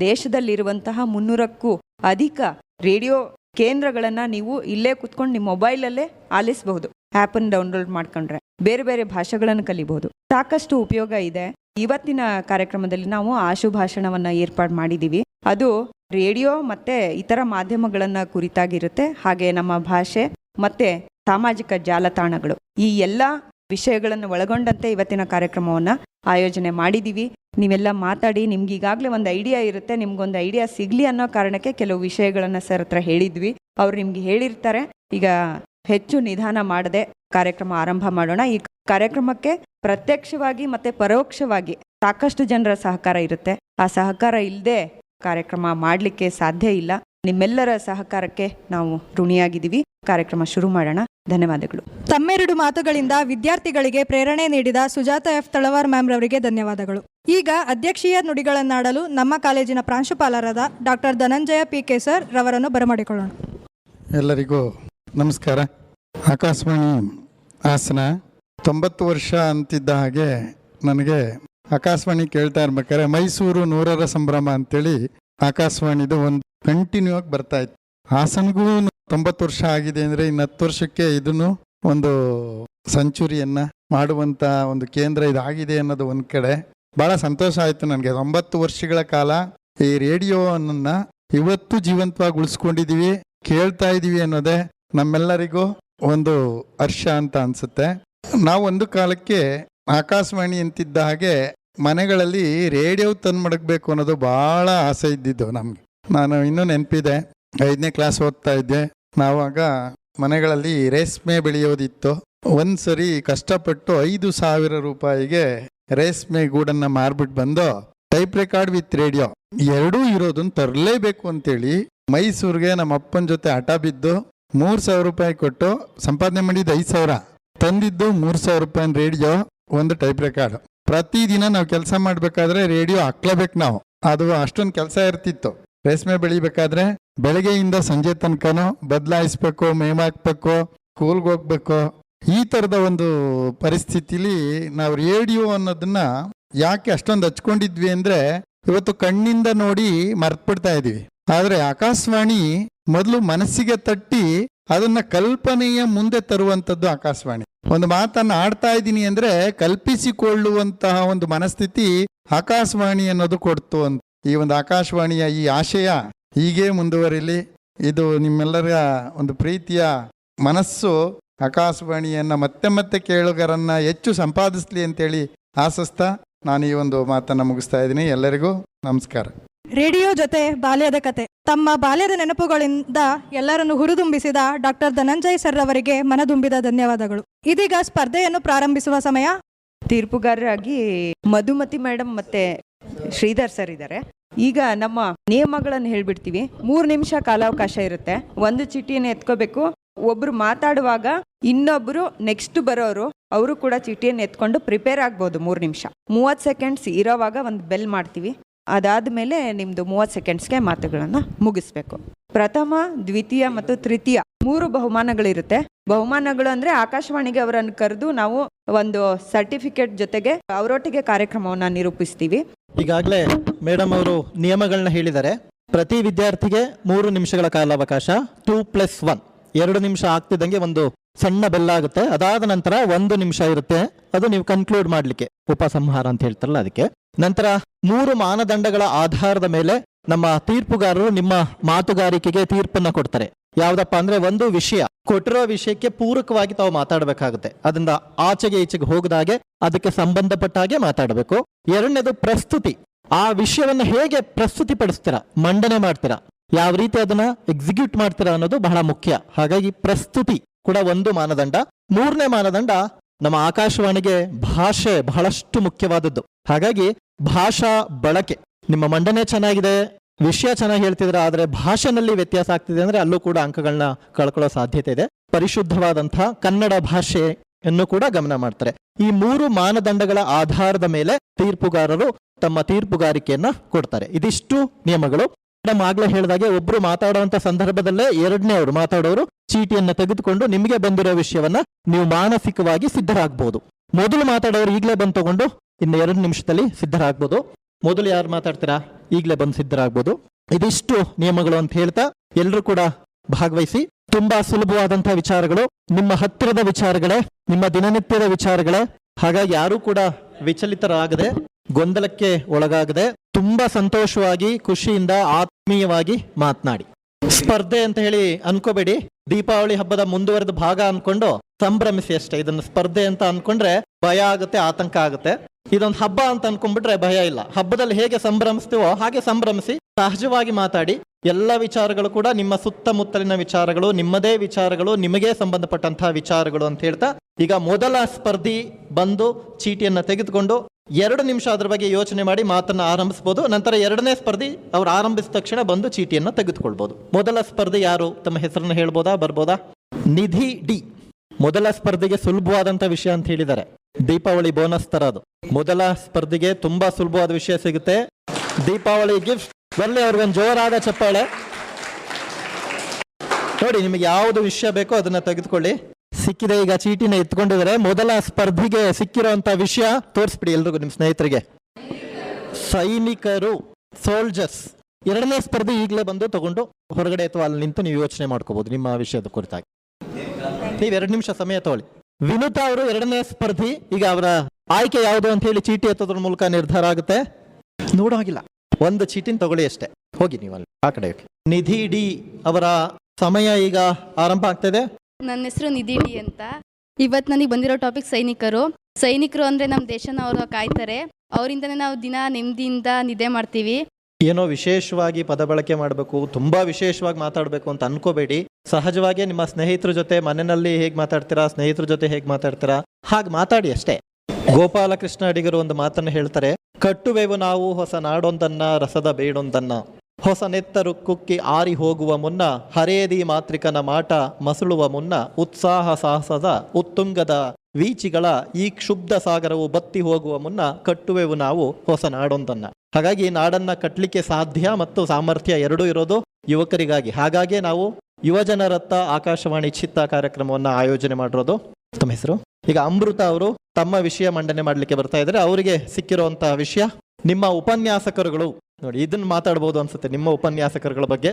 ದೇಶದಲ್ಲಿರುವಂತಹ ಮುನ್ನೂರಕ್ಕೂ ಅಧಿಕ ರೇಡಿಯೋ ಕೇಂದ್ರಗಳನ್ನ ನೀವು ಇಲ್ಲೇ ಕುತ್ಕೊಂಡು ನಿಮ್ಮ ಮೊಬೈಲಲ್ಲೇ ಆಲಿಸಬಹುದು. ಆ್ಯಪನ್ನು ಡೌನ್ಲೋಡ್ ಮಾಡ್ಕೊಂಡ್ರೆ. ಬೇರೆ ಬೇರೆ ಭಾಷೆಗಳನ್ನು ಕಲಿಬಹುದು. ಸಾಕಷ್ಟು ಉಪಯೋಗ ಇದೆ. ಇವತ್ತಿನ ಕಾರ್ಯಕ್ರಮದಲ್ಲಿ ನಾವು ಆಶು ಭಾಷಣವನ್ನ ಏರ್ಪಾಡು ಮಾಡಿದ್ದೀವಿ ಅದು ರೇಡಿಯೋ ಮತ್ತೆ ಇತರ ಮಾಧ್ಯಮಗಳನ್ನ ಕುರಿತಾಗಿರುತ್ತೆ. ಹಾಗೆ ನಮ್ಮ ಭಾಷೆ ಮತ್ತೆ ಸಾಮಾಜಿಕ ಜಾಲತಾಣಗಳು. ಈ ಎಲ್ಲ ವಿಷಯಗಳನ್ನು ಒಳಗೊಂಡಂತೆ ಇವತ್ತಿನ ಕಾರ್ಯಕ್ರಮವನ್ನ ಆಯೋಜನೆ ಮಾಡಿದ್ದೀವಿ ನೀವೆಲ್ಲ ಮಾತಾಡಿ ನಿಮ್ಗೆ ಈಗಾಗಲೇ ಒಂದು ಐಡಿಯಾ ಇರುತ್ತೆ, ನಿಮ್ಗೊಂದು ಐಡಿಯಾ ಸಿಗ್ಲಿ ಅನ್ನೋ ಕಾರಣಕ್ಕೆ ಕೆಲವು ವಿಷಯಗಳನ್ನ ಸರ್ ಹತ್ರ ಹೇಳಿದ್ವಿ. ಅವ್ರು ನಿಮ್ಗೆ ಹೇಳಿರ್ತಾರೆ. ಈಗ ಹೆಚ್ಚು ನಿಧಾನ ಮಾಡದೆ ಕಾರ್ಯಕ್ರಮ ಆರಂಭ ಮಾಡೋಣ. ಈ ಕಾರ್ಯಕ್ರಮಕ್ಕೆ ಪ್ರತ್ಯಕ್ಷವಾಗಿ ಮತ್ತೆ ಪರೋಕ್ಷವಾಗಿ ಸಾಕಷ್ಟು ಜನರ ಸಹಕಾರ ಇರುತ್ತೆ. ಆ ಸಹಕಾರ ಇಲ್ಲದೆ ಕಾರ್ಯಕ್ರಮ ಮಾಡಲಿಕ್ಕೆ ಸಾಧ್ಯ ಇಲ್ಲ. ನಿಮ್ಮೆಲ್ಲರ ಸಹಕಾರಕ್ಕೆ ನಾವು ಋಣಿಯಾಗಿದ್ದೀವಿ. ಕಾರ್ಯಕ್ರಮ ಶುರು ಮಾಡೋಣ. ಧನ್ಯವಾದಗಳು. ತಮ್ಮೆರಡು ಮಾತುಗಳಿಂದ ವಿದ್ಯಾರ್ಥಿಗಳಿಗೆ ಪ್ರೇರಣೆ ನೀಡಿದ ಸುಜಾತ ಎಫ್. ತಳವಾರ್ ಮ್ಯಾಮ್ರವರಿಗೆ ಧನ್ಯವಾದಗಳು. ಈಗ ಅಧ್ಯಕ್ಷೀಯ ನುಡಿಗಳನ್ನಾಡಲು ನಮ್ಮ ಕಾಲೇಜಿನ ಪ್ರಾಂಶುಪಾಲರಾದ doctor Dhananjaya P K sir ರವರನ್ನು ಬರಮಾಡಿಕೊಳ್ಳೋಣ. ಎಲ್ಲರಿಗೂ ನಮಸ್ಕಾರ. ಆಕಾಶವಾಣಿ ಹಾಸನ ತೊಂಬತ್ತು ವರ್ಷ ಅಂತಿದ್ದ ಹಾಗೆ ನನಗೆ ಆಕಾಶವಾಣಿ ಕೇಳ್ತಾ ಇರ್ಬೇಕಾದ್ರೆ ಮೈಸೂರು ನೂರರ ಸಂಭ್ರಮ ಅಂತೇಳಿ ಆಕಾಶವಾಣಿದು ಒಂದು ಕಂಟಿನ್ಯೂ ಆಗಿ ಬರ್ತಾ ಇತ್ತು. ಹಾಸನಗೂ ತೊಂಬತ್ತು ವರ್ಷ ಆಗಿದೆ ಅಂದರೆ ಇನ್ನು ಹತ್ತು ವರ್ಷಕ್ಕೆ ಇದನ್ನು ಒಂದು ಸೆಂಚುರಿಯನ್ನ ಮಾಡುವಂಥ ಒಂದು ಕೇಂದ್ರ ಇದಾಗಿದೆ ಅನ್ನೋದು ಒಂದು ಕಡೆ. ಬಹಳ ಸಂತೋಷ ಆಯಿತು ನನಗೆ. ಒಂಬತ್ತು ವರ್ಷಗಳ ಕಾಲ ಈ ರೇಡಿಯೋವನ್ನು ಇವತ್ತು ಜೀವಂತವಾಗಿ ಉಳಿಸ್ಕೊಂಡಿದ್ದೀವಿ ಕೇಳ್ತಾ ಇದೀವಿ ಅನ್ನೋದೇ ನಮ್ಮೆಲ್ಲರಿಗೂ ಒಂದು ಹರ್ಷ ಅಂತ ಅನ್ಸುತ್ತೆ. ನಾವು ಒಂದು ಕಾಲಕ್ಕೆ ಆಕಾಶವಾಣಿ ಅಂತಿದ್ದ ಹಾಗೆ ಮನೆಗಳಲ್ಲಿ ರೇಡಿಯೋ ತಂದು ಮಡಗಬೇಕು ಅನ್ನೋದು ಬಹಳ ಆಸೆ ಇದ್ದಿದ್ದು ನಮ್ಗೆ. ನಾನು ಇನ್ನೂ ನೆನಪಿದೆ, ಐದನೇ ಕ್ಲಾಸ್ ಓದ್ತಾ ಇದ್ದೆ. ನಾವಾಗ ಮನೆಗಳಲ್ಲಿ ರೇಷ್ಮೆ ಬೆಳೆಯೋದಿತ್ತು. ಒಂದ್ಸರಿ ಕಷ್ಟಪಟ್ಟು ಐದು ಸಾವಿರ ರೂಪಾಯಿಗೆ ರೇಷ್ಮೆ ಗೂಡನ್ನ ಮಾರ್ಬಿಟ್ಟು ಬಂದು ಟೈಪ್ ರೆಕಾರ್ಡ್ ವಿತ್ ರೇಡಿಯೋ. ಎರಡೂ ಇರೋದನ್ನ ತರಲೇಬೇಕು ಅಂತೇಳಿ ಮೈಸೂರಿಗೆ ನಮ್ಮ ಅಪ್ಪನ ಜೊತೆ ಹಠ ಬಿದ್ದು ಮೂರು ಸಾವಿರ ರೂಪಾಯಿ ಕೊಟ್ಟು ಸಂಪಾದನೆ ಮಾಡಿದ್ದು ಐದು ಸಾವಿರ. ತಂದಿದ್ದು ಮೂರು ಸಾವಿರ ರೂಪಾಯಿ ರೇಡಿಯೋ, ಒಂದು ಟೈಪ್ ರೆಕಾರ್ಡ್. ಪ್ರತಿದಿನ ನಾವು ಕೆಲಸ ಮಾಡಬೇಕಾದ್ರೆ ರೇಡಿಯೋ ಹಾಕ್ಲೇಬೇಕು ನಾವು. ಅದು ಅಷ್ಟೊಂದು ಕೆಲಸ ಇರ್ತಿತ್ತು. ರೇಷ್ಮೆ ಬೆಳಿಬೇಕಾದ್ರೆ ಬೆಳಗ್ಗೆಯಿಂದ ಸಂಜೆ ತನಕನೂ ಬದಲಾಯಿಸ್ಬೇಕು ಮೇವಾಕ್ಬೇಕು ಸ್ಕೂಲ್ಗೆ ಹೋಗ್ಬೇಕು ಈ ತರದ ಒಂದು ಪರಿಸ್ಥಿತಿಲಿ ನಾವು ರೇಡಿಯೋ ಅನ್ನೋದನ್ನ ಯಾಕೆ ಅಷ್ಟೊಂದು ಹಚ್ಕೊಂಡಿದ್ವಿ ಅಂದ್ರೆ ಇವತ್ತು ಕಣ್ಣಿಂದ ನೋಡಿ ಮರ್ತ್ಬಿಡ್ತಾ ಇದೀವಿ. ಆದ್ರೆ ಆಕಾಶವಾಣಿ ಮೊದಲು ಮನಸ್ಸಿಗೆ ತಟ್ಟಿ ಅದನ್ನ ಕಲ್ಪನೆಯ ಮುಂದೆ ತರುವಂತದ್ದು ಆಕಾಶವಾಣಿ. ಒಂದು ಮಾತನ್ನ ಆಡ್ತಾ ಇದ್ದೀನಿ ಅಂದ್ರೆ ಕಲ್ಪಿಸಿಕೊಳ್ಳುವಂತಹ ಒಂದು ಮನಸ್ಥಿತಿ ಆಕಾಶವಾಣಿ ಅನ್ನೋದು ಕೊಡ್ತು ಅಂತ. ಈ ಒಂದು ಆಕಾಶವಾಣಿಯ ಈ ಆಶಯ ಹೀಗೆ ಮುಂದುವರಿಲಿ. ಇದು ನಿಮ್ಮೆಲ್ಲರ ಒಂದು ಪ್ರೀತಿಯ ಮನಸ್ಸು ಆಕಾಶವಾಣಿಯನ್ನ ಮತ್ತೆ ಮತ್ತೆ ಕೇಳುಗರನ್ನ ಹೆಚ್ಚು ಸಂಪಾದಿಸಲಿ ಅಂತೇಳಿ ಆಸಸ್ತ ನಾನು ಈ ಒಂದು ಮಾತನ್ನ ಮುಗಿಸ್ತಾ ಇದ್ದೀನಿ. ಎಲ್ಲರಿಗೂ ನಮಸ್ಕಾರ. ರೇಡಿಯೋ ಜೊತೆ ಬಾಲ್ಯದ ಕತೆ. ತಮ್ಮ ಬಾಲ್ಯದ ನೆನಪುಗಳಿಂದ ಎಲ್ಲರನ್ನು ಹುರಿದುಂಬಿಸಿದ ಡಾಕ್ಟರ್ ಧನಂಜಯ್ ಸರ್ ಅವರಿಗೆ ಮನದುಂಬಿದ ಧನ್ಯವಾದಗಳು. ಇದೀಗ ಸ್ಪರ್ಧೆಯನ್ನು ಪ್ರಾರಂಭಿಸುವ ಸಮಯ. ತೀರ್ಪುಗಾರರಾಗಿ ಮಧುಮತಿ ಮೇಡಮ್ ಮತ್ತೆ ಶ್ರೀಧರ್ ಸರ್ ಇದ್ದಾರೆ. ಈಗ ನಮ್ಮ ನಿಯಮಗಳನ್ನು ಹೇಳ್ಬಿಡ್ತೀವಿ. ಮೂರು ನಿಮಿಷ ಕಾಲಾವಕಾಶ ಇರುತ್ತೆ. ಒಂದು ಚೀಟಿಯನ್ನು ಎತ್ಕೋಬೇಕು. ಒಬ್ರು ಮಾತಾಡುವಾಗ ಇನ್ನೊಬ್ರು ನೆಕ್ಸ್ಟ್ ಬರೋರು, ಅವರು ಕೂಡ ಚೀಟಿಯನ್ನು ಎತ್ಕೊಂಡು ಪ್ರಿಪೇರ್ ಆಗ್ಬೋದು ಮೂರು ನಿಮಿಷ. ಮೂವತ್ತು ಸೆಕೆಂಡ್ಸ್ ಇರೋವಾಗ ಒಂದು ಬೆಲ್ ಮಾಡ್ತೀವಿ. ಅದಾದ ಮೇಲೆ ನಿಮ್ಮದು ಮೂವತ್ತು ಸೆಕೆಂಡ್ಸ್ಗೆ ಮಾತುಗಳನ್ನು ಮುಗಿಸ್ಬೇಕು. ಪ್ರಥಮ, ದ್ವಿತೀಯ ಮತ್ತು ತೃತೀಯ ಮೂರು ಬಹುಮಾನಗಳಿರುತ್ತೆ. ಬಹುಮಾನಗಳು ಅಂದ್ರೆ ಆಕಾಶವಾಣಿಗೆ ಅವರನ್ನು ಕರೆದು ನಾವು ಒಂದು ಸರ್ಟಿಫಿಕೇಟ್ ಜೊತೆಗೆ ಅವರೊಟ್ಟಿಗೆ ಕಾರ್ಯಕ್ರಮವನ್ನು ನಿರೂಪಿಸ್ತೀವಿ. ಈಗಾಗಲೇ ಮೇಡಮ್ ಅವರು ನಿಯಮಗಳನ್ನ ಹೇಳಿದ್ದಾರೆ. ಪ್ರತಿ ವಿದ್ಯಾರ್ಥಿಗೆ ಮೂರು ನಿಮಿಷಗಳ ಕಾಲಾವಕಾಶ ಟೂ ಪ್ಲಸ್ ಒನ್ ಎರಡು ನಿಮಿಷ ಆಗ್ತಿದ್ದಂಗೆ ಒಂದು ಸಣ್ಣ ಬೆಲ್ಲ ಆಗುತ್ತೆ. ಅದಾದ ನಂತರ ಒಂದು ನಿಮಿಷ ಇರುತ್ತೆ. ಅದು ನೀವು ಕನ್ಕ್ಲೂಡ್ ಮಾಡಲಿಕ್ಕೆ ಉಪಸಂಹಾರ ಅಂತ ಹೇಳ್ತಾರಲ್ಲ ಅದಕ್ಕೆ. ನಂತರ ಮೂರು ಮಾನದಂಡಗಳ ಆಧಾರದ ಮೇಲೆ ನಮ್ಮ ತೀರ್ಪುಗಾರರು ನಿಮ್ಮ ಮಾತುಗಾರಿಕೆಗೆ ತೀರ್ಪನ್ನ ಕೊಡ್ತಾರೆ. ಯಾವ್ದಪ್ಪ ಅಂದ್ರೆ ಒಂದು ವಿಷಯ, ಕೊಟ್ಟಿರೋ ವಿಷಯಕ್ಕೆ ಪೂರಕವಾಗಿ ತಾವು ಮಾತಾಡಬೇಕಾಗುತ್ತೆ. ಅದರಿಂದ ಆಚೆಗೆ ಈಚೆಗೆ ಹೋಗದಾಗೆ ಅದಕ್ಕೆ ಸಂಬಂಧಪಟ್ಟ ಹಾಗೆ ಮಾತಾಡಬೇಕು. ಎರಡನೇದು ಪ್ರಸ್ತುತಿ. ಆ ವಿಷಯವನ್ನ ಹೇಗೆ ಪ್ರಸ್ತುತಿ ಪಡಿಸ್ತೀರಾ ಮಂಡನೆ ಮಾಡ್ತೀರಾ? ಯಾವ ರೀತಿ ಅದನ್ನ ಎಕ್ಸಿಕ್ಯೂಟ್ ಮಾಡ್ತೀರಾ ಅನ್ನೋದು ಬಹಳ ಮುಖ್ಯ. ಹಾಗಾಗಿ ಪ್ರಸ್ತುತಿ ಕೂಡ ಒಂದು ಮಾನದಂಡ. ಮೂರನೇ ಮಾನದಂಡ ನಮ್ಮ ಆಕಾಶವಾಣಿಗೆ ಭಾಷೆ ಬಹಳಷ್ಟು ಮುಖ್ಯವಾದದ್ದು. ಹಾಗಾಗಿ ಭಾಷಾ ಬಳಕೆ. ನಿಮ್ಮ ಮಂಡನೆ ಚೆನ್ನಾಗಿದೆ, ವಿಷಯ ಚೆನ್ನಾಗಿ ಹೇಳ್ತಿದ್ರೆ ಆದ್ರೆ ಭಾಷೆನಲ್ಲಿ ವ್ಯತ್ಯಾಸ ಆಗ್ತಿದೆ ಅಂದ್ರೆ ಅಲ್ಲೂ ಕೂಡ ಅಂಕಗಳನ್ನ ಕಳ್ಕೊಳ್ಳೋ ಸಾಧ್ಯತೆ ಇದೆ. ಪರಿಶುದ್ಧವಾದಂತಹ ಕನ್ನಡ ಭಾಷೆಯನ್ನು ಕೂಡ ಗಮನ ಮಾಡ್ತಾರೆ. ಈ ಮೂರು ಮಾನದಂಡಗಳ ಆಧಾರದ ಮೇಲೆ ತೀರ್ಪುಗಾರರು ತಮ್ಮ ತೀರ್ಪುಗಾರಿಕೆಯನ್ನ ಕೊಡ್ತಾರೆ. ಇದಿಷ್ಟು ನಿಯಮಗಳು. ಮೇಡಮ್ ಆಗ್ಲೇ ಹೇಳಿದಾಗೆ ಒಬ್ರು ಮಾತಾಡುವಂತ ಸಂದರ್ಭದಲ್ಲೇ ಎರಡನೇ ಅವರು ಮಾತಾಡೋರು ಚೀಟಿಯನ್ನ ತೆಗೆದುಕೊಂಡು ನಿಮಗೆ ಬಂದಿರೋ ವಿಷಯವನ್ನ ನೀವು ಮಾನಸಿಕವಾಗಿ ಸಿದ್ಧರಾಗಬಹುದು ಮೊದಲು ಮಾತಾಡೋರು ಈಗಲೇ ಬಂದು ತಗೊಂಡು ಇನ್ನು ಎರಡು ನಿಮಿಷದಲ್ಲಿ ಸಿದ್ಧರಾಗ್ಬೋದು. ಮೊದಲು ಯಾರು ಮಾತಾಡ್ತೀರಾ? ಈಗಲೇ ಬಂದು ಸಿದ್ಧರಾಗ್ಬೋದು. ಇದಿಷ್ಟು ನಿಯಮಗಳು ಅಂತ ಹೇಳ್ತಾ ಎಲ್ಲರೂ ಕೂಡ ಭಾಗವಹಿಸಿ. ತುಂಬಾ ಸುಲಭವಾದಂತಹ ವಿಚಾರಗಳು. ನಿಮ್ಮ ಹತ್ತಿರದ ವಿಚಾರಗಳೇ, ನಿಮ್ಮ ದಿನನಿತ್ಯದ ವಿಚಾರಗಳೇ. ಹಾಗಾಗಿ ಯಾರೂ ಕೂಡ ವಿಚಲಿತರಾಗದೆ ಗೊಂದಲಕ್ಕೆ ಒಳಗಾಗದೆ ತುಂಬಾ ಸಂತೋಷವಾಗಿ, ಖುಷಿಯಿಂದ, ಆತ್ಮೀಯವಾಗಿ ಮಾತನಾಡಿ. ಸ್ಪರ್ಧೆ ಅಂತ ಹೇಳಿ ಅನ್ಕೋಬೇಡಿ. ದೀಪಾವಳಿ ಹಬ್ಬದ ಮುಂದುವರೆದ ಭಾಗ ಅನ್ಕೊಂಡು ಸಂಭ್ರಮಿಸಿ ಅಷ್ಟೇ. ಇದನ್ನ ಸ್ಪರ್ಧೆ ಅಂತ ಅನ್ಕೊಂಡ್ರೆ ಭಯ ಆಗುತ್ತೆ, ಆತಂಕ ಆಗುತ್ತೆ. ಇದೊಂದು ಹಬ್ಬ ಅಂತ ಅನ್ಕೊಂಡ್ಬಿಟ್ರೆ ಭಯ ಇಲ್ಲ. ಹಬ್ಬದಲ್ಲಿ ಹೇಗೆ ಸಂಭ್ರಮಿಸ್ತೀವೋ ಹಾಗೆ ಸಂಭ್ರಮಿಸಿ ಸಹಜವಾಗಿ ಮಾತಾಡಿ. ಎಲ್ಲ ವಿಚಾರಗಳು ಕೂಡ ನಿಮ್ಮ ಸುತ್ತಮುತ್ತಲಿನ ವಿಚಾರಗಳು, ನಿಮ್ಮದೇ ವಿಚಾರಗಳು, ನಿಮಗೆ ಸಂಬಂಧಪಟ್ಟಂತಹ ವಿಚಾರಗಳು ಅಂತ ಹೇಳ್ತಾ ಈಗ ಮೊದಲ ಸ್ಪರ್ಧಿ ಬಂದು ಚೀಟಿಯನ್ನ ತೆಗೆದುಕೊಂಡು ಎರಡು ನಿಮಿಷ ಅದ್ರ ಬಗ್ಗೆ ಯೋಚನೆ ಮಾಡಿ ಮಾತನ್ನ ಆರಂಭಿಸಬಹುದು ನಂತರ ಎರಡನೇ ಸ್ಪರ್ಧಿ ಅವ್ರು ಆರಂಭಿಸಿದ ತಕ್ಷಣ ಬಂದು ಚೀಟಿಯನ್ನು ತೆಗೆದುಕೊಳ್ಬೋದು. ಮೊದಲ ಸ್ಪರ್ಧಿ ಯಾರು? ತಮ್ಮ ಹೆಸರನ್ನು ಹೇಳ್ಬೋದಾ? ಬರ್ಬೋದಾ? ನಿಧಿ ಡಿ. ಮೊದಲ ಸ್ಪರ್ಧೆಗೆ ಸುಲಭವಾದಂಥ ವಿಷಯ ಅಂತ ಹೇಳಿದ್ದಾರೆ. ದೀಪಾವಳಿ ಬೋನಸ್ ತರ ಅದು ಮೊದಲ ಸ್ಪರ್ಧೆಗೆ ತುಂಬಾ ಸುಲಭವಾದ ವಿಷಯ ಸಿಗುತ್ತೆ. ದೀಪಾವಳಿ ಗಿಫ್ಟ್ ಬರ್ಲಿ ಅವ್ರಿಗೊಂದು ಜೋರಾದ ಚಪ್ಪಾಳೆ. ನೋಡಿ, ನಿಮಗೆ ಯಾವುದು ವಿಷಯ ಬೇಕೋ ಅದನ್ನ ತೆಗೆದುಕೊಳ್ಳಿ. ಸಿಕ್ಕಿದೆ. ಈಗ ಚೀಟಿನ ಎತ್ಕೊಂಡಿದ್ರೆ ಮೊದಲ ಸ್ಪರ್ಧಿಗೆ ಸಿಕ್ಕಿರುವಂತ ವಿಷಯ ತೋರಿಸ್ಬಿಡಿ ಎಲ್ರಿಗೂ ನಿಮ್ಮ ಸ್ನೇಹಿತರಿಗೆ. ಸೈನಿಕರು ಸೋಲ್ಜರ್ಸ್ ಎರಡನೇ ಸ್ಪರ್ಧಿ ಈಗಲೇ ಬಂದು ತಗೊಂಡು ಹೊರಗಡೆ ಅಥವಾ ಅಲ್ಲಿ ನಿಂತು ನೀವು ಯೋಚನೆ ಮಾಡ್ಕೋಬಹುದು ನಿಮ್ಮ ವಿಷಯದ ಕುರಿತಾಗಿ. ನೀವು ಎರಡು ನಿಮಿಷ ಸಮಯ ತಗೊಳ್ಳಿ. ವಿನುತಾ ಅವರು ಎರಡನೇ ಸ್ಪರ್ಧಿ, ಈಗ ಅವರ ಆಯ್ಕೆ ಯಾವುದು ಅಂತ ಹೇಳಿ ಚೀಟಿ ಎತ್ತೋದ್ರ ಮೂಲಕ ನಿರ್ಧಾರ ಆಗುತ್ತೆ. ನೋಡೋ ಹಾಗಿಲ್ಲ. ಒಂದು ಚೀಟಿನ ತಗೊಳ್ಳಿ ಅಷ್ಟೇ. ಹೋಗಿ ನೀವು ಅಲ್ಲಿ ಆ ಕಡೆ ನಿಧಿ ಡಿ ಅವರ ಸಮಯ ಈಗ ಆರಂಭ ಆಗ್ತದೆ ನನ್ನ ಹೆಸರು ನಿಧಿಡಿ ಅಂತ. ಇವತ್ತು ನನಗೆ ಬಂದಿರೋ ಟಾಪಿಕ್ ಸೈನಿಕರು. ಸೈನಿಕರು ಅಂದ್ರೆ ನಮ್ಮ ದೇಶನ ಅವರು ಕಾಯ್ತಾರೆ. ಅವರಿಂದನೇ ನಾವು ದಿನ ನೆಮ್ಮದಿಯಿಂದ ನಿದ್ದೆ ಮಾಡ್ತೀವಿ. ಏನೋ ವಿಶೇಷವಾಗಿ ಪದ ಬಳಕೆ ಮಾಡಬೇಕು, ತುಂಬಾ ವಿಶೇಷವಾಗಿ ಮಾತಾಡಬೇಕು ಅಂತ ಅನ್ಕೋಬೇಡಿ. ಸಹಜವಾಗಿ ನಿಮ್ಮ ಸ್ನೇಹಿತರ ಜೊತೆ ಮನೆಯಲ್ಲಿ ಹೇಗೆ ಮಾತಾಡ್ತೀರಾ, ಸ್ನೇಹಿತರ ಜೊತೆ ಹೇಗೆ ಮಾತಾಡ್ತೀರಾ, ಹಾಗೆ ಮಾತಾಡಿ ಅಷ್ಟೇ. ಗೋಪಾಲಕೃಷ್ಣ ಅಡಿಗರು ಒಂದು ಮಾತನ್ನು ಹೇಳ್ತಾರೆ, ಕಟ್ಟುವೆವು ನಾವು ಹೊಸ ನಾಡೊಂದನ್ನ, ರಸದ ಬೇಡೊಂದನ್ನ. ಹೊಸ ನೆತ್ತರು ಕುಕ್ಕಿ ಆರಿ ಹೋಗುವ ಮುನ್ನ, ಹರೇದಿ ಮಾತ್ರಿಕನ ಮಾಟ ಮಸಳುವ ಮುನ್ನ, ಉತ್ಸಾಹ ಸಾಹಸದ ಉತ್ತುಂಗದ ವೀಚಿಗಳ ಈ ಕ್ಷುಬ್ಧ ಸಾಗರವು ಬತ್ತಿ ಹೋಗುವ ಮುನ್ನ ಕಟ್ಟುವೆವು ನಾವು ಹೊಸ ನಾಡೊಂದನ್ನ. ಹಾಗಾಗಿ ನಾಡನ್ನ ಕಟ್ಟಲಿಕ್ಕೆ ಸಾಧ್ಯ ಮತ್ತು ಸಾಮರ್ಥ್ಯ ಎರಡೂ ಇರೋದು ಯುವಕರಿಗಾಗಿ. ಹಾಗಾಗಿ ನಾವು ಯುವಜನರತ್ತ ಆಕಾಶವಾಣಿ ಚಿತ್ತ ಕಾರ್ಯಕ್ರಮವನ್ನ ಆಯೋಜನೆ ಮಾಡಿರೋದು. ತಮ್ಮ ಹೆಸರು? ಈಗ ಅಮೃತ ಅವರು ತಮ್ಮ ವಿಷಯ ಮಂಡನೆ ಮಾಡಲಿಕ್ಕೆ ಬರ್ತಾ ಇದ್ದಾರೆ. ಅವರಿಗೆ ಸಿಕ್ಕಿರುವಂತಹ ವಿಷಯ, ನಿಮ್ಮ ಉಪನ್ಯಾಸಕರುಗಳು ನೋಡಿ, ಇದನ್ನ ಮಾತಾಡ್ಬೋದು ಅನ್ಸುತ್ತೆ ನಿಮ್ಮ ಉಪನ್ಯಾಸಕರುಗಳ ಬಗ್ಗೆ.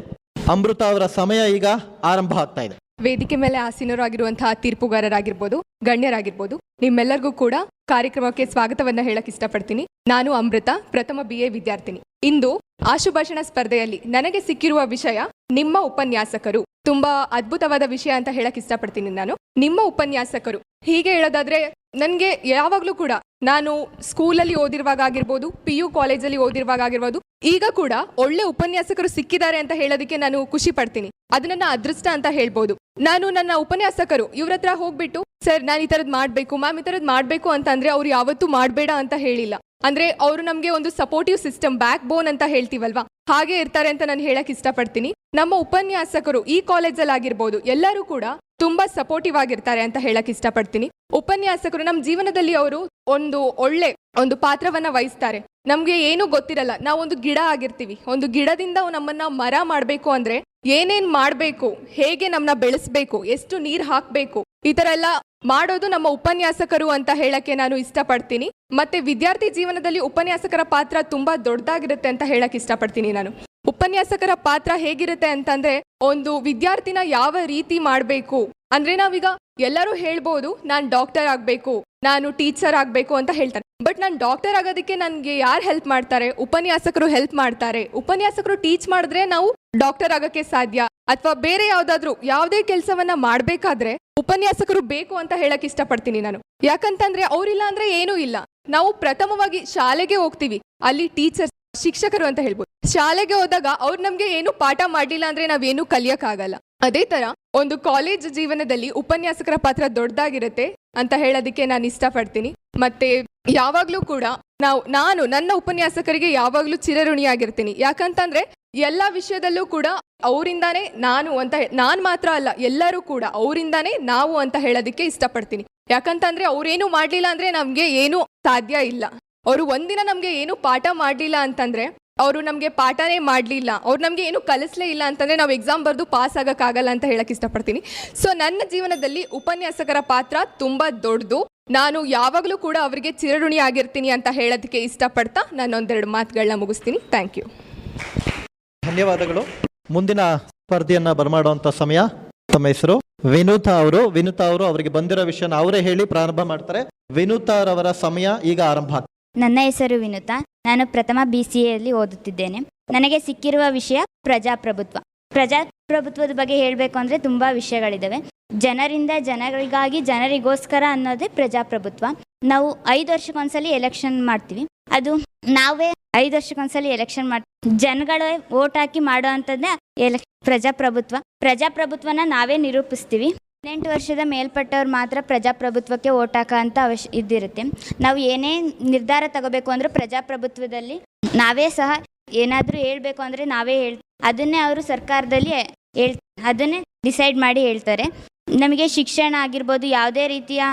ಅಮೃತ ಅವರ ಸಮಯ ಈಗ ಆರಂಭ ಆಗ್ತಾ ಇದೆ. ವೇದಿಕೆ ಮೇಲೆ ಆಸೀನರಾಗಿರುವಂತಹ ತೀರ್ಪುಗಾರರಾಗಿರ್ಬೋದು, ಗಣ್ಯರಾಗಿರ್ಬೋದು, ನಿಮ್ಮೆಲ್ಲರಿಗೂ ಕೂಡ ಕಾರ್ಯಕ್ರಮಕ್ಕೆ ಸ್ವಾಗತವನ್ನ ಹೇಳಕ್ ಇಷ್ಟಪಡ್ತೀನಿ. ನಾನು ಅಮೃತ, ಪ್ರಥಮ ಬಿ ಎ ವಿದ್ಯಾರ್ಥಿನಿ. ಇಂದು ಆಶುಭಾಷಣ ಸ್ಪರ್ಧೆಯಲ್ಲಿ ನನಗೆ ಸಿಕ್ಕಿರುವ ವಿಷಯ ನಿಮ್ಮ ಉಪನ್ಯಾಸಕರು. ತುಂಬಾ ಅದ್ಭುತವಾದ ವಿಷಯ ಅಂತ ಹೇಳಕ್ ಇಷ್ಟಪಡ್ತೀನಿ ನಾನು. ನಿಮ್ಮ ಉಪನ್ಯಾಸಕರು. ಹೀಗೆ ಹೇಳೋದಾದ್ರೆ, ನನಗೆ ಯಾವಾಗಲೂ ಕೂಡ ನಾನು ಸ್ಕೂಲಲ್ಲಿ ಓದಿರುವಾಗ ಆಗಿರ್ಬೋದು ಪಿ ಯು ಕಾಲೇಜಲ್ಲಿ ಓದಿರುವಾಗ ಆಗಿರ್ಬೋದು, ಈಗ ಕೂಡ ಒಳ್ಳೆ ಉಪನ್ಯಾಸಕರು ಸಿಕ್ಕಿದ್ದಾರೆ ಅಂತ ಹೇಳೋದಕ್ಕೆ ನಾನು ಖುಷಿ ಪಡ್ತೀನಿ. ಅದನ್ನ ಅದೃಷ್ಟ ಅಂತ ಹೇಳ್ಬೋದು. ನಾನು ನನ್ನ ಉಪನ್ಯಾಸಕರು, ಇವ್ರ ಹತ್ರ ಹೋಗ್ಬಿಟ್ಟು, ಸರ್, ನಾನು ಈ ಥರದ್ದು ಮಾಡಬೇಕು, ಮ್ಯಾಮ್ ಈ ಥರದ್ದು ಮಾಡಬೇಕು ಅಂತ ಅವ್ರು ಯಾವತ್ತೂ ಮಾಡಬೇಡ ಅಂತ ಹೇಳಿಲ್ಲ. ಅಂದ್ರೆ ಅವರು ನಮಗೆ ಒಂದು ಸಪೋರ್ಟಿವ್ ಸಿಸ್ಟಮ್ ಬ್ಯಾಕ್ ಬೋನ್ ಅಂತ ಹೇಳ್ತೀವಲ್ವಾ? ಹಾಗೆ ಇರ್ತಾರೆ ಅಂತ ನಾನು ಹೇಳಕ್ ಇಷ್ಟಪಡ್ತೀನಿ. ನಮ್ಮ ಉಪನ್ಯಾಸಕರು ಈ ಕಾಲೇಜಲ್ಲಿ ಆಗಿರ್ಬೋದು, ಎಲ್ಲರೂ ಕೂಡ ತುಂಬಾ ಸಪೋರ್ಟಿವ್ ಆಗಿರ್ತಾರೆ ಅಂತ ಹೇಳಕ್ ಇಷ್ಟಪಡ್ತೀನಿ. ಉಪನ್ಯಾಸಕರು ನಮ್ಮ ಜೀವನದಲ್ಲಿ ಅವರು ಒಂದು ಒಳ್ಳೆ ಒಂದು ಪಾತ್ರವನ್ನ ವಹಿಸ್ತಾರೆ. ನಮ್ಗೆ ಏನು ಗೊತ್ತಿರಲ್ಲ, ನಾವು ಒಂದು ಗಿಡ ಆಗಿರ್ತೀವಿ. ಒಂದು ಗಿಡದಿಂದ ನಮ್ಮನ್ನ ಮರ ಮಾಡಬೇಕು ಅಂದ್ರೆ ಏನೇನ್ ಮಾಡಬೇಕು, ಹೇಗೆ ನಮ್ಮನ್ನ ಬೆಳೆಸ್ಬೇಕು, ಎಷ್ಟು ನೀರ್ ಹಾಕ್ಬೇಕು, ಈ ತರ ಎಲ್ಲ ಮಾಡೋದು ನಮ್ಮ ಉಪನ್ಯಾಸಕರು ಅಂತ ಹೇಳಕ್ಕೆ ನಾನು ಇಷ್ಟಪಡ್ತೀನಿ. ಮತ್ತೆ ವಿದ್ಯಾರ್ಥಿ ಜೀವನದಲ್ಲಿ ಉಪನ್ಯಾಸಕರ ಪಾತ್ರ ತುಂಬಾ ದೊಡ್ಡದಾಗಿರುತ್ತೆ ಅಂತ ಹೇಳಕ್ ಇಷ್ಟಪಡ್ತೀನಿ ನಾನು. ಉಪನ್ಯಾಸಕರ ಪಾತ್ರ ಹೇಗಿರುತ್ತೆ ಅಂತಂದ್ರೆ, ಒಂದು ವಿದ್ಯಾರ್ಥಿನ ಯಾವ ರೀತಿ ಮಾಡಬೇಕು? ಅಂದ್ರೆ ನಾವೀಗ ಎಲ್ಲರೂ ಹೇಳ್ಬೋದು, ನಾನು ಡಾಕ್ಟರ್ ಆಗಬೇಕು, ನಾನು ಟೀಚರ್ ಆಗಬೇಕು ಅಂತ ಹೇಳ್ತಾರೆ. ಬಟ್ ನಾನು ಡಾಕ್ಟರ್ ಆಗೋದಕ್ಕೆ ನನಗೆ ಯಾರು ಹೆಲ್ಪ್ ಮಾಡ್ತಾರೆ? ಉಪನ್ಯಾಸಕರು ಹೆಲ್ಪ್ ಮಾಡ್ತಾರೆ. ಉಪನ್ಯಾಸಕರು ಟೀಚ್ ಮಾಡಿದ್ರೆ ನಾವು ಡಾಕ್ಟರ್ ಆಗೋಕ್ಕೆ ಸಾಧ್ಯ. ಅಥವಾ ಬೇರೆ ಯಾವುದಾದ್ರೂ, ಯಾವುದೇ ಕೆಲಸವನ್ನ ಮಾಡಬೇಕಾದ್ರೆ ಉಪನ್ಯಾಸಕರು ಬೇಕು ಅಂತ ಹೇಳಕ್ ಇಷ್ಟಪಡ್ತೀನಿ ನಾನು. ಯಾಕಂತಂದ್ರೆ ಅವರಿಲ್ಲ ಅಂದ್ರೆ ಏನೂ ಇಲ್ಲ. ನಾವು ಪ್ರಥಮವಾಗಿ ಶಾಲೆಗೆ ಹೋಗ್ತೀವಿ. ಅಲ್ಲಿ ಟೀಚರ್ಸ್ ಶಿಕ್ಷಕರು ಅಂತ ಹೇಳ್ಬೋದು. ಶಾಲೆಗೆ ಹೋದಾಗ ಅವ್ರು ನಮ್ಗೆ ಏನು ಪಾಠ ಮಾಡ್ಲಿಲ್ಲ ಅಂದ್ರೆ ನಾವೇನು ಕಲಿಯಕ್ಕಾಗಲ್ಲ. ಅದೇ ತರ ಒಂದು ಕಾಲೇಜ್ ಜೀವನದಲ್ಲಿ ಉಪನ್ಯಾಸಕರ ಪಾತ್ರ ದೊಡ್ಡದಾಗಿರುತ್ತೆ ಅಂತ ಹೇಳೋದಕ್ಕೆ ನಾನು ಇಷ್ಟಪಡ್ತೀನಿ. ಮತ್ತೆ ಯಾವಾಗ್ಲೂ ಕೂಡ ನಾವು, ನಾನು ನನ್ನ ಉಪನ್ಯಾಸಕರಿಗೆ ಯಾವಾಗ್ಲೂ ಚಿರಋಣಿಯಾಗಿರ್ತೀನಿ. ಯಾಕಂತಂದ್ರೆ ಎಲ್ಲ ವಿಷಯದಲ್ಲೂ ಕೂಡ ಅವರಿಂದಾನೇ ನಾನು ಅಂತ ನಾನು ಮಾತ್ರ ಅಲ್ಲ, ಎಲ್ಲರೂ ಕೂಡ ಅವರಿಂದಾನೇ ನಾವು ಅಂತ ಹೇಳೋದಕ್ಕೆ ಇಷ್ಟಪಡ್ತೀನಿ. ಯಾಕಂತಂದ್ರೆ ಅವ್ರೇನು ಮಾಡ್ಲಿಲ್ಲ ಅಂದ್ರೆ ನಮ್ಗೆ ಏನು ಸಾಧ್ಯ ಇಲ್ಲ. ಅವರು ಒಂದಿನ ನಮ್ಗೆ ಏನು ಪಾಠ ಮಾಡ್ಲಿಲ್ಲ ಅಂತಂದ್ರೆ ಅವರು ನಮಗೆ ಪಾಠನೇ ಮಾಡಲಿಲ್ಲ. ಅವ್ರು ನಮಗೆ ಏನು ಕಲಿಸಲೇ ಇಲ್ಲ ಅಂತಂದರೆ ನಾವು ಎಕ್ಸಾಮ್ ಬರೆದು ಪಾಸ್ ಆಗೋಕ್ಕಾಗಲ್ಲ ಅಂತ ಹೇಳಕ್ಕೆ ಇಷ್ಟಪಡ್ತೀನಿ. ಸೊ ನನ್ನ ಜೀವನದಲ್ಲಿ ಉಪನ್ಯಾಸಕರ ಪಾತ್ರ ತುಂಬಾ ದೊಡ್ಡದು. ನಾನು ಯಾವಾಗಲೂ ಕೂಡ ಅವರಿಗೆ ಚಿರಋಣಿ ಆಗಿರ್ತೀನಿ ಅಂತ ಹೇಳೋದಕ್ಕೆ ಇಷ್ಟಪಡ್ತಾ ನಾನು ಒಂದೆರಡು ಮಾತುಗಳನ್ನ ಮುಗಿಸ್ತೀನಿ. ಥ್ಯಾಂಕ್ ಯು ಧನ್ಯವಾದಗಳು. ಮುಂದಿನ ಸ್ಪರ್ಧೆಯನ್ನು ಬರಮಾಡುವಂಥ ಸಮಯ. ತಮ್ಮ ಹೆಸರು? ವಿನೂತಾ ಅವರು. ವಿನೂತಾ ಅವರು ಅವರಿಗೆ ಬಂದಿರೋ ವಿಷಯನ ಅವರೇ ಹೇಳಿ ಪ್ರಾರಂಭ ಮಾಡ್ತಾರೆ. ವಿನೂತಾರವರ ಸಮಯ ಈಗ ಆರಂಭ ಆಗ್ತದೆ ನನ್ನ ಹೆಸರು ವಿನುತಾ. ನಾನು ಪ್ರಥಮ ಬಿ ಸಿ ಎಲ್ಲಿ ಓದುತ್ತಿದ್ದೇನೆ. ನನಗೆ ಸಿಕ್ಕಿರುವ ವಿಷಯ ಪ್ರಜಾಪ್ರಭುತ್ವ. ಪ್ರಜಾಪ್ರಭುತ್ವದ ಬಗ್ಗೆ ಹೇಳಬೇಕು ಅಂದರೆ ತುಂಬ ವಿಷಯಗಳಿದ್ದಾವೆ ಜನರಿಂದ ಜನಗಳಿಗಾಗಿ ಜನರಿಗೋಸ್ಕರ ಅನ್ನೋದೇ ಪ್ರಜಾಪ್ರಭುತ್ವ. ನಾವು ಐದು ವರ್ಷಕ್ಕೊಂದ್ಸಲಿ ಎಲೆಕ್ಷನ್ ಮಾಡ್ತೀವಿ. ಅದು ನಾವೇ ಐದು ವರ್ಷಕ್ಕೊಂದ್ಸಲಿ ಎಲೆಕ್ಷನ್ ಮಾಡ್ತೀವಿ ಜನಗಳೇ ಓಟ್ ಹಾಕಿ ಮಾಡೋ ಅಂಥದ್ದೇ ಎಲೆಕ್ ಪ್ರಜಾಪ್ರಭುತ್ವ. ಪ್ರಜಾಪ್ರಭುತ್ವನ ನಾವೇ ನಿರೂಪಿಸ್ತೀವಿ. ಹದಿನೆಂಟು ವರ್ಷದ ಮೇಲ್ಪಟ್ಟವ್ರು ಮಾತ್ರ ಪ್ರಜಾಪ್ರಭುತ್ವಕ್ಕೆ ಓಟ್ ಅಂತ ಅವಶ್ಯ ಇದ್ದಿರುತ್ತೆ. ನಾವು ಏನೇ ನಿರ್ಧಾರ ತಗೋಬೇಕು ಅಂದ್ರೆ ಪ್ರಜಾಪ್ರಭುತ್ವದಲ್ಲಿ ನಾವೇ ಸಹ ಏನಾದರೂ ಹೇಳ್ಬೇಕು ಅಂದರೆ ನಾವೇ ಹೇಳ್ ಅದನ್ನೇ ಅವರು ಸರ್ಕಾರದಲ್ಲಿ ಹೇಳ್ ಅದನ್ನೇ ಡಿಸೈಡ್ ಮಾಡಿ ಹೇಳ್ತಾರೆ. ನಮಗೆ ಶಿಕ್ಷಣ ಆಗಿರ್ಬೋದು ಯಾವುದೇ ರೀತಿಯ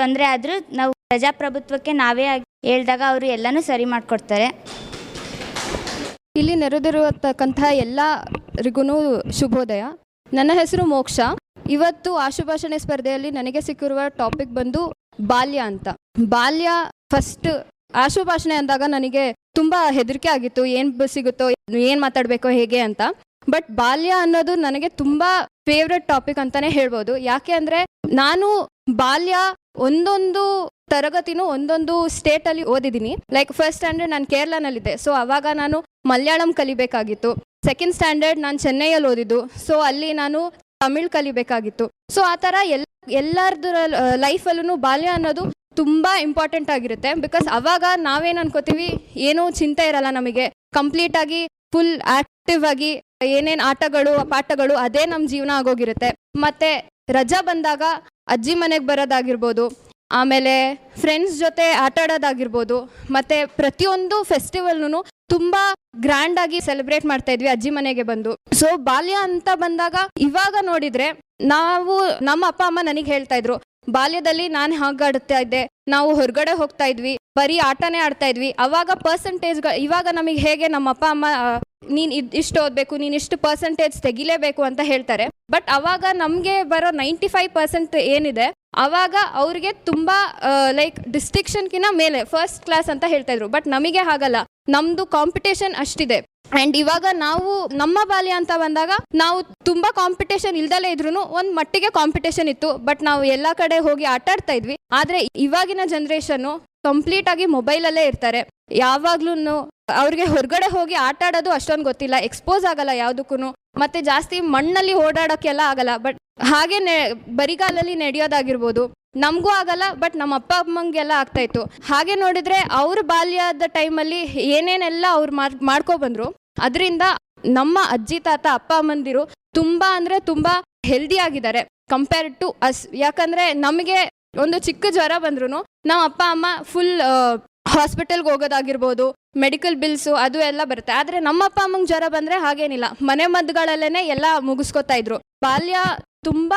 ತೊಂದರೆ ಆದರೂ ನಾವು ಪ್ರಜಾಪ್ರಭುತ್ವಕ್ಕೆ ನಾವೇ ಹೇಳ್ದಾಗ ಅವರು ಎಲ್ಲನೂ ಸರಿ ಮಾಡಿಕೊಡ್ತಾರೆ. ಇಲ್ಲಿ ನೆರೆದಿರುವತಕ್ಕಂತಹ ಎಲ್ಲರಿಗೂ ಶುಭೋದಯ. ನನ್ನ ಹೆಸರು ಮೋಕ್ಷ. ಇವತ್ತು ಆಶುಭಾಷಣೆ ಸ್ಪರ್ಧೆಯಲ್ಲಿ ನನಗೆ ಸಿಕ್ಕಿರುವ ಟಾಪಿಕ್ ಬಂದು ಬಾಲ್ಯ ಅಂತ. ಬಾಲ್ಯ ಫಸ್ಟ್ ಆಶುಭಾಷಣೆ ಅಂದಾಗ ನನಗೆ ತುಂಬಾ ಹೆದರಿಕೆ ಆಗಿತ್ತು. ಏನ್ ಸಿಗುತ್ತೋ, ಏನ್ ಮಾತಾಡ್ಬೇಕೋ, ಹೇಗೆ ಅಂತ. ಬಟ್ ಬಾಲ್ಯ ಅನ್ನೋದು ನನಗೆ ತುಂಬಾ ಫೇವ್ರೆಟ್ ಟಾಪಿಕ್ ಅಂತಾನೆ ಹೇಳ್ಬೋದು. ಯಾಕೆ ಅಂದ್ರೆ ನಾನು ಬಾಲ್ಯ ಒಂದೊಂದು ತರಗತಿನೂ ಒಂದೊಂದು ಸ್ಟೇಟ್ ಅಲ್ಲಿ ಓದಿದ್ದೀನಿ. ಲೈಕ್ ಫಸ್ಟ್ ಸ್ಟ್ಯಾಂಡರ್ಡ್ ನಾನು ಕೇರಳನಲ್ಲಿದ್ದೆ. ಸೊ ಅವಾಗ ನಾನು ಮಲಯಾಳಂ ಕಲಿಬೇಕಾಗಿತ್ತು. ಸೆಕೆಂಡ್ ಸ್ಟ್ಯಾಂಡರ್ಡ್ ನಾನು ಚೆನ್ನೈಯಲ್ಲಿ ಓದಿದ್ದು. ಸೊ ಅಲ್ಲಿ ನಾನು ತಮಿಳ್ ಕಲಿಬೇಕಾಗಿತ್ತು. ಸೊ ಆ ಥರ ಎಲ್ಲ ಎಲ್ಲರದ್ದು ಲೈಫಲ್ಲೂ ಬಾಲ್ಯ ಅನ್ನೋದು ತುಂಬ ಇಂಪಾರ್ಟೆಂಟ್ ಆಗಿರುತ್ತೆ. ಬಿಕಾಸ್ ಅವಾಗ ನಾವೇನು ಅನ್ಕೋತೀವಿ, ಏನೂ ಚಿಂತೆ ಇರಲ್ಲ ನಮಗೆ. ಕಂಪ್ಲೀಟಾಗಿ ಫುಲ್ ಆಕ್ಟಿವ್ ಆಗಿ, ಏನೇನು ಆಟಗಳು, ಪಾಠಗಳು, ಅದೇ ನಮ್ಮ ಜೀವನ ಆಗೋಗಿರುತ್ತೆ. ಮತ್ತೆ ರಜಾ ಬಂದಾಗ ಅಜ್ಜಿ ಮನೆಗೆ ಬರೋದಾಗಿರ್ಬೋದು. ಆಮೇಲೆ ಫ್ರೆಂಡ್ಸ್ ಜೊತೆ ಆಟ ಆಡೋದಾಗಿರ್ಬೋದು ಮತ್ತೆ ಪ್ರತಿಯೊಂದು ಫೆಸ್ಟಿವಲ್ನು ತುಂಬ ಗ್ರ್ಯಾಂಡ್ ಆಗಿ ಸೆಲೆಬ್ರೇಟ್ ಮಾಡ್ತಾ ಇದ್ವಿ ಅಜ್ಜಿ ಮನೆಗೆ ಬಂದು. ಸೊ ಬಾಲ್ಯ ಅಂತ ಬಂದಾಗ ಇವಾಗ ನೋಡಿದ್ರೆ ನಾವು ನಮ್ಮ ಅಪ್ಪ, ಅಮ್ಮ ನನಗೆ ಹೇಳ್ತಾ ಇದ್ರು, ಬಾಲ್ಯದಲ್ಲಿ ನಾನು ಹಾಗಾಡ್ತಾ ಇದ್ದೆ, ನಾವು ಹೊರಗಡೆ ಹೋಗ್ತಾ ಇದ್ವಿ, ಬರೀ ಆಟನೇ ಆಡ್ತಾ ಇದ್ವಿ, ಅವಾಗ ಪರ್ಸೆಂಟೇಜ್ ಇವಾಗ ನಮಗೆ ಹೇಗೆ ನಮ್ಮ ಅಪ್ಪ, ಅಮ್ಮ ನೀನ್ ಇದ್ ಇಷ್ಟು ಓದ್ಬೇಕು, ನೀನ್ ಇಷ್ಟು ಪರ್ಸೆಂಟೇಜ್ ತೆಗಿಲೇಬೇಕು ಅಂತ ಹೇಳ್ತಾರೆ. ಬಟ್ ಅವಾಗ ನಮಗೆ ಬರೋ ನೈಂಟಿ ಫೈವ್ ಪರ್ಸೆಂಟ್ ಏನಿದೆ, ಅವಾಗ ಅವ್ರಿಗೆ ತುಂಬಾ ಲೈಕ್ ಡಿಸ್ಟಿಕ್ಷನ್ಕಿನ ಮೇಲೆ ಫಸ್ಟ್ ಕ್ಲಾಸ್ ಅಂತ ಹೇಳ್ತಾ ಇದ್ರು. ಬಟ್ ನಮಗೆ ಹಾಗಲ್ಲ. ನಮ್ದು ಕಾಂಪಿಟೇಷನ್ ಅಷ್ಟಿದೆ. ಅಂಡ್ ಇವಾಗ ನಾವು ನಮ್ಮ ಬಾಲ್ಯ ಅಂತ ಬಂದಾಗ, ನಾವು ತುಂಬಾ ಕಾಂಪಿಟೇಷನ್ ಇಲ್ದಲೇ ಇದ್ರು ಒಂದ್ ಮಟ್ಟಿಗೆ ಕಾಂಪಿಟೇಷನ್ ಇತ್ತು. ಬಟ್ ನಾವು ಎಲ್ಲಾ ಕಡೆ ಹೋಗಿ ಆಟ ಆಡ್ತಾ ಇದ್ವಿ. ಆದ್ರೆ ಇವಾಗಿನ ಜನರೇಷನ್ ಕಂಪ್ಲೀಟ್ ಆಗಿ ಮೊಬೈಲಲ್ಲೇ ಇರ್ತಾರೆ. ಯಾವಾಗ್ಲೂ ಅವ್ರಿಗೆ ಹೊರಗಡೆ ಹೋಗಿ ಆಟ ಆಡೋದು ಅಷ್ಟೊಂದು ಗೊತ್ತಿಲ್ಲ ಎಕ್ಸ್ಪೋಸ್ ಆಗಲ್ಲ ಯಾವ್ದಕ್ಕೂ ಮತ್ತೆ ಜಾಸ್ತಿ ಮಣ್ಣಲ್ಲಿ ಓಡಾಡೋಕ್ಕೆಲ್ಲ ಆಗಲ್ಲ ಬಟ್ ಹಾಗೆ ಬರಿಗಾಲಲ್ಲಿ ನಡೆಯೋದಾಗಿರ್ಬೋದು. ನಮಗೂ ಆಗಲ್ಲ ಬಟ್ ನಮ್ಮ ಅಪ್ಪ ಅಮ್ಮಂಗೆಲ್ಲ ಆಗ್ತಾ ಇತ್ತು. ಹಾಗೆ ನೋಡಿದ್ರೆ ಅವ್ರ ಬಾಲ್ಯದ ಟೈಮಲ್ಲಿ ಏನೇನೆಲ್ಲ ಅವ್ರು ಮಾಡ್ ಮಾಡ್ಕೊ ಬಂದ್ರು ಅದರಿಂದ ನಮ್ಮ ಅಜ್ಜಿ, ತಾತ, ಅಪ್ಪ, ಅಮ್ಮಂದಿರು ತುಂಬಾ ಅಂದ್ರೆ ತುಂಬಾ ಹೆಲ್ದಿ ಆಗಿದ್ದಾರೆ ಕಂಪೇರ್ಡ್ ಟು ಅಸ್ ಯಾಕಂದ್ರೆ ನಮಗೆ ಒಂದು ಚಿಕ್ಕ ಜ್ವರ ಬಂದ್ರು ನಮ್ಮ ಅಪ್ಪ, ಅಮ್ಮ ಫುಲ್ ಹಾಸ್ಪಿಟಲ್ಗೆ ಹೋಗೋದಾಗಿರ್ಬೋದು ಮೆಡಿಕಲ್ ಬಿಲ್ಸು ಅದು ಎಲ್ಲ ಬರುತ್ತೆ. ಆದರೆ ನಮ್ಮ ಅಪ್ಪ ಅಮ್ಮಂಗೆ ಜ್ವರ ಬಂದರೆ ಹಾಗೇನಿಲ್ಲ. ಮನೆ ಮದ್ದುಗಳಲ್ಲೇ ಎಲ್ಲ ಮುಗಿಸ್ಕೊತಾ ಇದ್ರು. ಬಾಲ್ಯ ತುಂಬ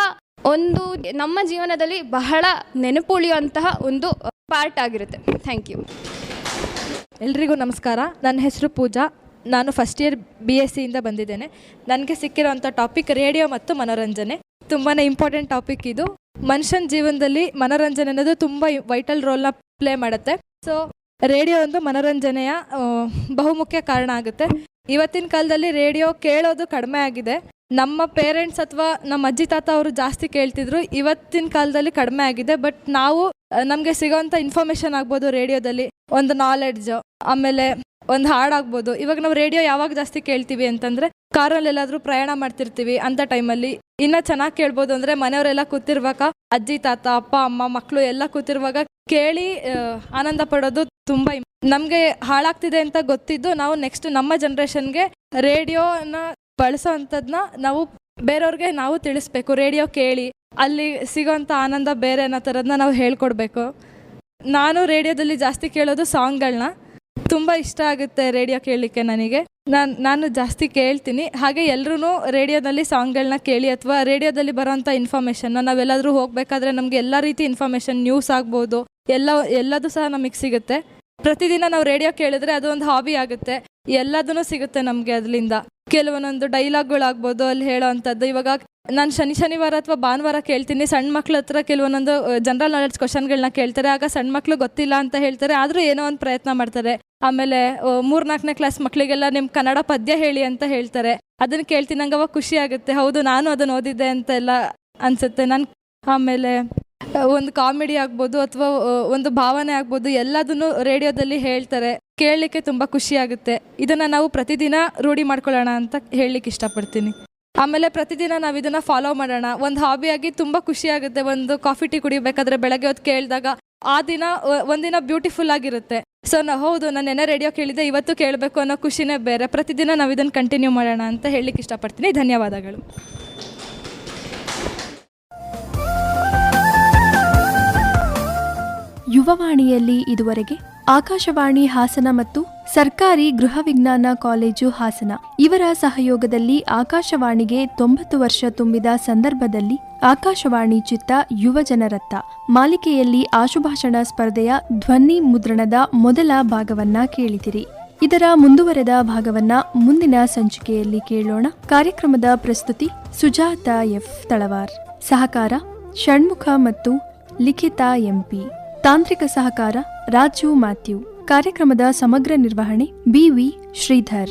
ಒಂದು ನಮ್ಮ ಜೀವನದಲ್ಲಿ ಬಹಳ ನೆನಪುಳಿಯುವಂತಹ ಒಂದು ಪಾರ್ಟ್ ಆಗಿರುತ್ತೆ. ಥ್ಯಾಂಕ್ ಯು ಎಲ್ರಿಗೂ ನಮಸ್ಕಾರ. ನನ್ನ ಹೆಸರು ಪೂಜಾ. ನಾನು ಫಸ್ಟ್ ಇಯರ್ ಬಿ ಎಸ್ ಸಿಯಿಂದ ಬಂದಿದ್ದೇನೆ. ನನಗೆ ಸಿಕ್ಕಿರೋಂಥ ಟಾಪಿಕ್ ರೇಡಿಯೋ ಮತ್ತು ಮನೋರಂಜನೆ. ತುಂಬಾ ಇಂಪಾರ್ಟೆಂಟ್ ಟಾಪಿಕ್ ಇದು. ಮನುಷ್ಯನ ಜೀವನದಲ್ಲಿ ಮನೋರಂಜನೆ ಅನ್ನೋದು ತುಂಬ ವೈಟಲ್ ರೋಲ್ನ ಪ್ಲೇ ಮಾಡುತ್ತೆ. ಸೊ ರೇಡಿಯೋ ಒಂದು ಮನೋರಂಜನೆಯ ಬಹುಮುಖ್ಯ ಕಾರಣ ಆಗುತ್ತೆ. ಇವತ್ತಿನ ಕಾಲದಲ್ಲಿ ರೇಡಿಯೋ ಕೇಳೋದು ಕಡಿಮೆ ಆಗಿದೆ. ನಮ್ಮ ಪೇರೆಂಟ್ಸ್ ಅಥವಾ ನಮ್ಮ ಅಜ್ಜಿ ತಾತ ಅವರು ಜಾಸ್ತಿ ಕೇಳ್ತಿದ್ರು, ಇವತ್ತಿನ ಕಾಲದಲ್ಲಿ ಕಡಿಮೆ ಆಗಿದೆ. ಬಟ್ ನಾವು ನಮಗೆ ಸಿಗೋವಂಥ ಇನ್ಫಾರ್ಮೇಷನ್ ಆಗ್ಬೋದು ರೇಡಿಯೋದಲ್ಲಿ. ಒಂದು ನಾಲೆಡ್ಜ್ ಆಮೇಲೆ ಒಂದು ಹಾಡಾಗ್ಬೋದು. ಇವಾಗ ನಾವು ರೇಡಿಯೋ ಯಾವಾಗ ಜಾಸ್ತಿ ಕೇಳ್ತೀವಿ ಅಂತಂದ್ರೆ ಕಾರಲ್ಲಿ ಎಲ್ಲಾದರೂ ಪ್ರಯಾಣ ಮಾಡ್ತಿರ್ತೀವಿ ಅಂತ ಟೈಮಲ್ಲಿ. ಇನ್ನೂ ಚೆನ್ನಾಗಿ ಕೇಳ್ಬೋದು ಅಂದ್ರೆ ಮನೆಯವರೆಲ್ಲ ಕೂತಿರುವಾಗ, ಅಜ್ಜಿ, ತಾತ, ಅಪ್ಪ, ಅಮ್ಮ ಮಕ್ಕಳು ಎಲ್ಲ ಕೂತಿರುವಾಗ ಕೇಳಿ ಆನಂದ ಪಡೋದು ತುಂಬಾ ನಮಗೆ ಹಾಳಾಗ್ತಿದೆ ಅಂತ ಗೊತ್ತಿದ್ದು ನಾವು ನೆಕ್ಸ್ಟ್ ನಮ್ಮ ಜನ್ರೇಷನ್ಗೆ ರೇಡಿಯೋನ ಬಳಸೋ ನಾವು ಬೇರೆಯವ್ರಿಗೆ ನಾವು ತಿಳಿಸ್ಬೇಕು, ರೇಡಿಯೋ ಕೇಳಿ, ಅಲ್ಲಿ ಸಿಗೋಂಥ ಆನಂದ ಬೇರೆ ಅನ್ನೋ ಥರದನ್ನ ನಾವು ಹೇಳ್ಕೊಡ್ಬೇಕು. ನಾನು ರೇಡಿಯೋದಲ್ಲಿ ಜಾಸ್ತಿ ಕೇಳೋದು ಸಾಂಗ್ಗಳನ್ನ ತುಂಬ ಇಷ್ಟ ಆಗುತ್ತೆ ರೇಡಿಯೋ ಕೇಳಲಿಕ್ಕೆ ನನಗೆ. ನಾನು ನಾನು ಜಾಸ್ತಿ ಕೇಳ್ತೀನಿ. ಹಾಗೆ ಎಲ್ಲರೂ ರೇಡಿಯೋದಲ್ಲಿ ಸಾಂಗ್ಗಳನ್ನ ಕೇಳಿ ಅಥವಾ ರೇಡಿಯೋದಲ್ಲಿ ಬರೋಂಥ ಇನ್ಫಾರ್ಮೇಷನ್ನ ನಾವೆಲ್ಲಾದರೂ ಹೋಗಬೇಕಾದ್ರೆ ನಮಗೆ ಎಲ್ಲ ರೀತಿ ಇನ್ಫಾರ್ಮೇಷನ್ ನ್ಯೂಸ್ ಆಗ್ಬೋದು. ಎಲ್ಲ, ಎಲ್ಲದೂ ಸಹ ನಮಗೆ ಸಿಗುತ್ತೆ. ಪ್ರತಿದಿನ ನಾವು ರೇಡಿಯೋ ಕೇಳಿದ್ರೆ ಅದು ಒಂದು ಹಾಬಿ ಆಗುತ್ತೆ. ಎಲ್ಲದೂ ಸಿಗುತ್ತೆ ನಮಗೆ ಅದರಿಂದ. ಕೆಲವೊಂದೊಂದು ಡೈಲಾಗ್ಗಳಾಗ್ಬೋದು, ಅಲ್ಲಿ ಹೇಳೋ ಅಂಥದ್ದು. ಇವಾಗ ನಾನು ಶನಿ ಶನಿವಾರ ಅಥವಾ ಭಾನುವಾರ ಕೇಳ್ತೀನಿ. ಸಣ್ಣ ಮಕ್ಳ ಹತ್ರ ಕೆಲವೊಂದೊಂದು ಜನರಲ್ ನಾಲೆಡ್ಜ್ ಕ್ವಶನ್ಗಳನ್ನ ಕೇಳ್ತಾರೆ. ಆಗ ಸಣ್ಣ ಮಕ್ಳು ಗೊತ್ತಿಲ್ಲ ಅಂತ ಹೇಳ್ತಾರೆ. ಆದರೂ ಏನೋ ಒಂದು ಪ್ರಯತ್ನ ಮಾಡ್ತಾರೆ. ಆಮೇಲೆ ಮೂರ್ನಾಲ್ಕನೇ ಕ್ಲಾಸ್ ಮಕ್ಕಳಿಗೆಲ್ಲ ನಿಮ್ಮ ಕನ್ನಡ ಪದ್ಯ ಹೇಳಿ ಅಂತ ಹೇಳ್ತಾರೆ. ಅದನ್ನು ಕೇಳ್ತೀನಿ ನಂಗೆ ಅವಾಗ ಖುಷಿ ಆಗುತ್ತೆ. ಹೌದು, ನಾನು ಅದನ್ನು ಓದಿದ್ದೆ ಅಂತೆಲ್ಲ ಅನಿಸುತ್ತೆ. ನಾನು, ಆಮೇಲೆ ಒಂದು ಕಾಮಿಡಿ ಆಗ್ಬೋದು ಅಥವಾ ಒಂದು ಭಾವನೆ ಆಗ್ಬೋದು, ಎಲ್ಲದನ್ನು ರೇಡಿಯೋದಲ್ಲಿ ಹೇಳ್ತಾರೆ. ಕೇಳಲಿಕ್ಕೆ ತುಂಬ ಖುಷಿ ಆಗುತ್ತೆ. ಇದನ್ನು ನಾವು ಪ್ರತಿದಿನ ರೂಢಿ ಮಾಡ್ಕೊಳ್ಳೋಣ ಅಂತ ಹೇಳಲಿಕ್ಕೆ ಇಷ್ಟಪಡ್ತೀನಿ. ಆಮೇಲೆ ಪ್ರತಿದಿನ ನಾವು ಇದನ್ನು ಫಾಲೋ ಮಾಡೋಣ. ಒಂದು ಹಾಬಿಯಾಗಿ ತುಂಬ ಖುಷಿ ಆಗುತ್ತೆ. ಒಂದು ಕಾಫಿ ಟೀ ಕುಡಿಬೇಕಾದ್ರೆ ಬೆಳಗ್ಗೆ ಹೊತ್ತು ಕೇಳಿದಾಗ ಆ ದಿನ ಒಂದಿನ ಬ್ಯೂಟಿಫುಲ್ ಆಗಿರುತ್ತೆ. ಸೊ ನಾ, ಹೌದು, ನಾನು ನೆನೆ ರೇಡಿಯೋ ಕೇಳಿದೆ ಇವತ್ತು ಕೇಳಬೇಕು ಅನ್ನೋ ಖುಷಿನೇ ಬೇರೆ. ಪ್ರತಿದಿನ ನಾವು ಇದನ್ನು ಕಂಟಿನ್ಯೂ ಮಾಡೋಣ ಅಂತ ಹೇಳಲಿಕ್ಕೆ ಇಷ್ಟಪಡ್ತೀನಿ. ಧನ್ಯವಾದಗಳು. ಯುವವಾಣಿಯಲ್ಲಿ ಇದುವರೆಗೆ ಆಕಾಶವಾಣಿ ಹಾಸನ ಮತ್ತು ಸರ್ಕಾರಿ ಗೃಹ ವಿಜ್ಞಾನ ಕಾಲೇಜು ಹಾಸನ. ಇವರ ಸಹಯೋಗದಲ್ಲಿ ಆಕಾಶವಾಣಿಗೆ ತೊಂಬತ್ತು ವರ್ಷ ತುಂಬಿದ ಸಂದರ್ಭದಲ್ಲಿ ಆಕಾಶವಾಣಿ ಚಿತ್ತ ಯುವ ಜನರತ್ತ. ಮಾಲಿಕೆಯಲ್ಲಿ ಆಶುಭಾಷಣ ಸ್ಪರ್ಧೆಯ ಧ್ವನಿ ಮುದ್ರಣದ ಮೊದಲ ಭಾಗವನ್ನ ಕೇಳಿದಿರಿ. ಇದರ ಮುಂದುವರೆದ ಭಾಗವನ್ನ ಮುಂದಿನ ಸಂಚಿಕೆಯಲ್ಲಿ ಕೇಳೋಣ. ಕಾರ್ಯಕ್ರಮದ ಪ್ರಸ್ತುತಿ ಸುಜಾತ ಎಫ್. ತಳವಾರ್. ಸಹಕಾರ, ಷಣ್ಮುಖ ಮತ್ತು ಲಿಖಿತ ಎಂಪಿ ತಾಂತ್ರಿಕ ಸಹಕಾರ ರಾಜು ಮ್ಯಾಥ್ಯೂ. ಕಾರ್ಯಕ್ರಮದ ಸಮಗ್ರ ನಿರ್ವಹಣೆ ಬಿವಿ ಶ್ರೀಧರ್.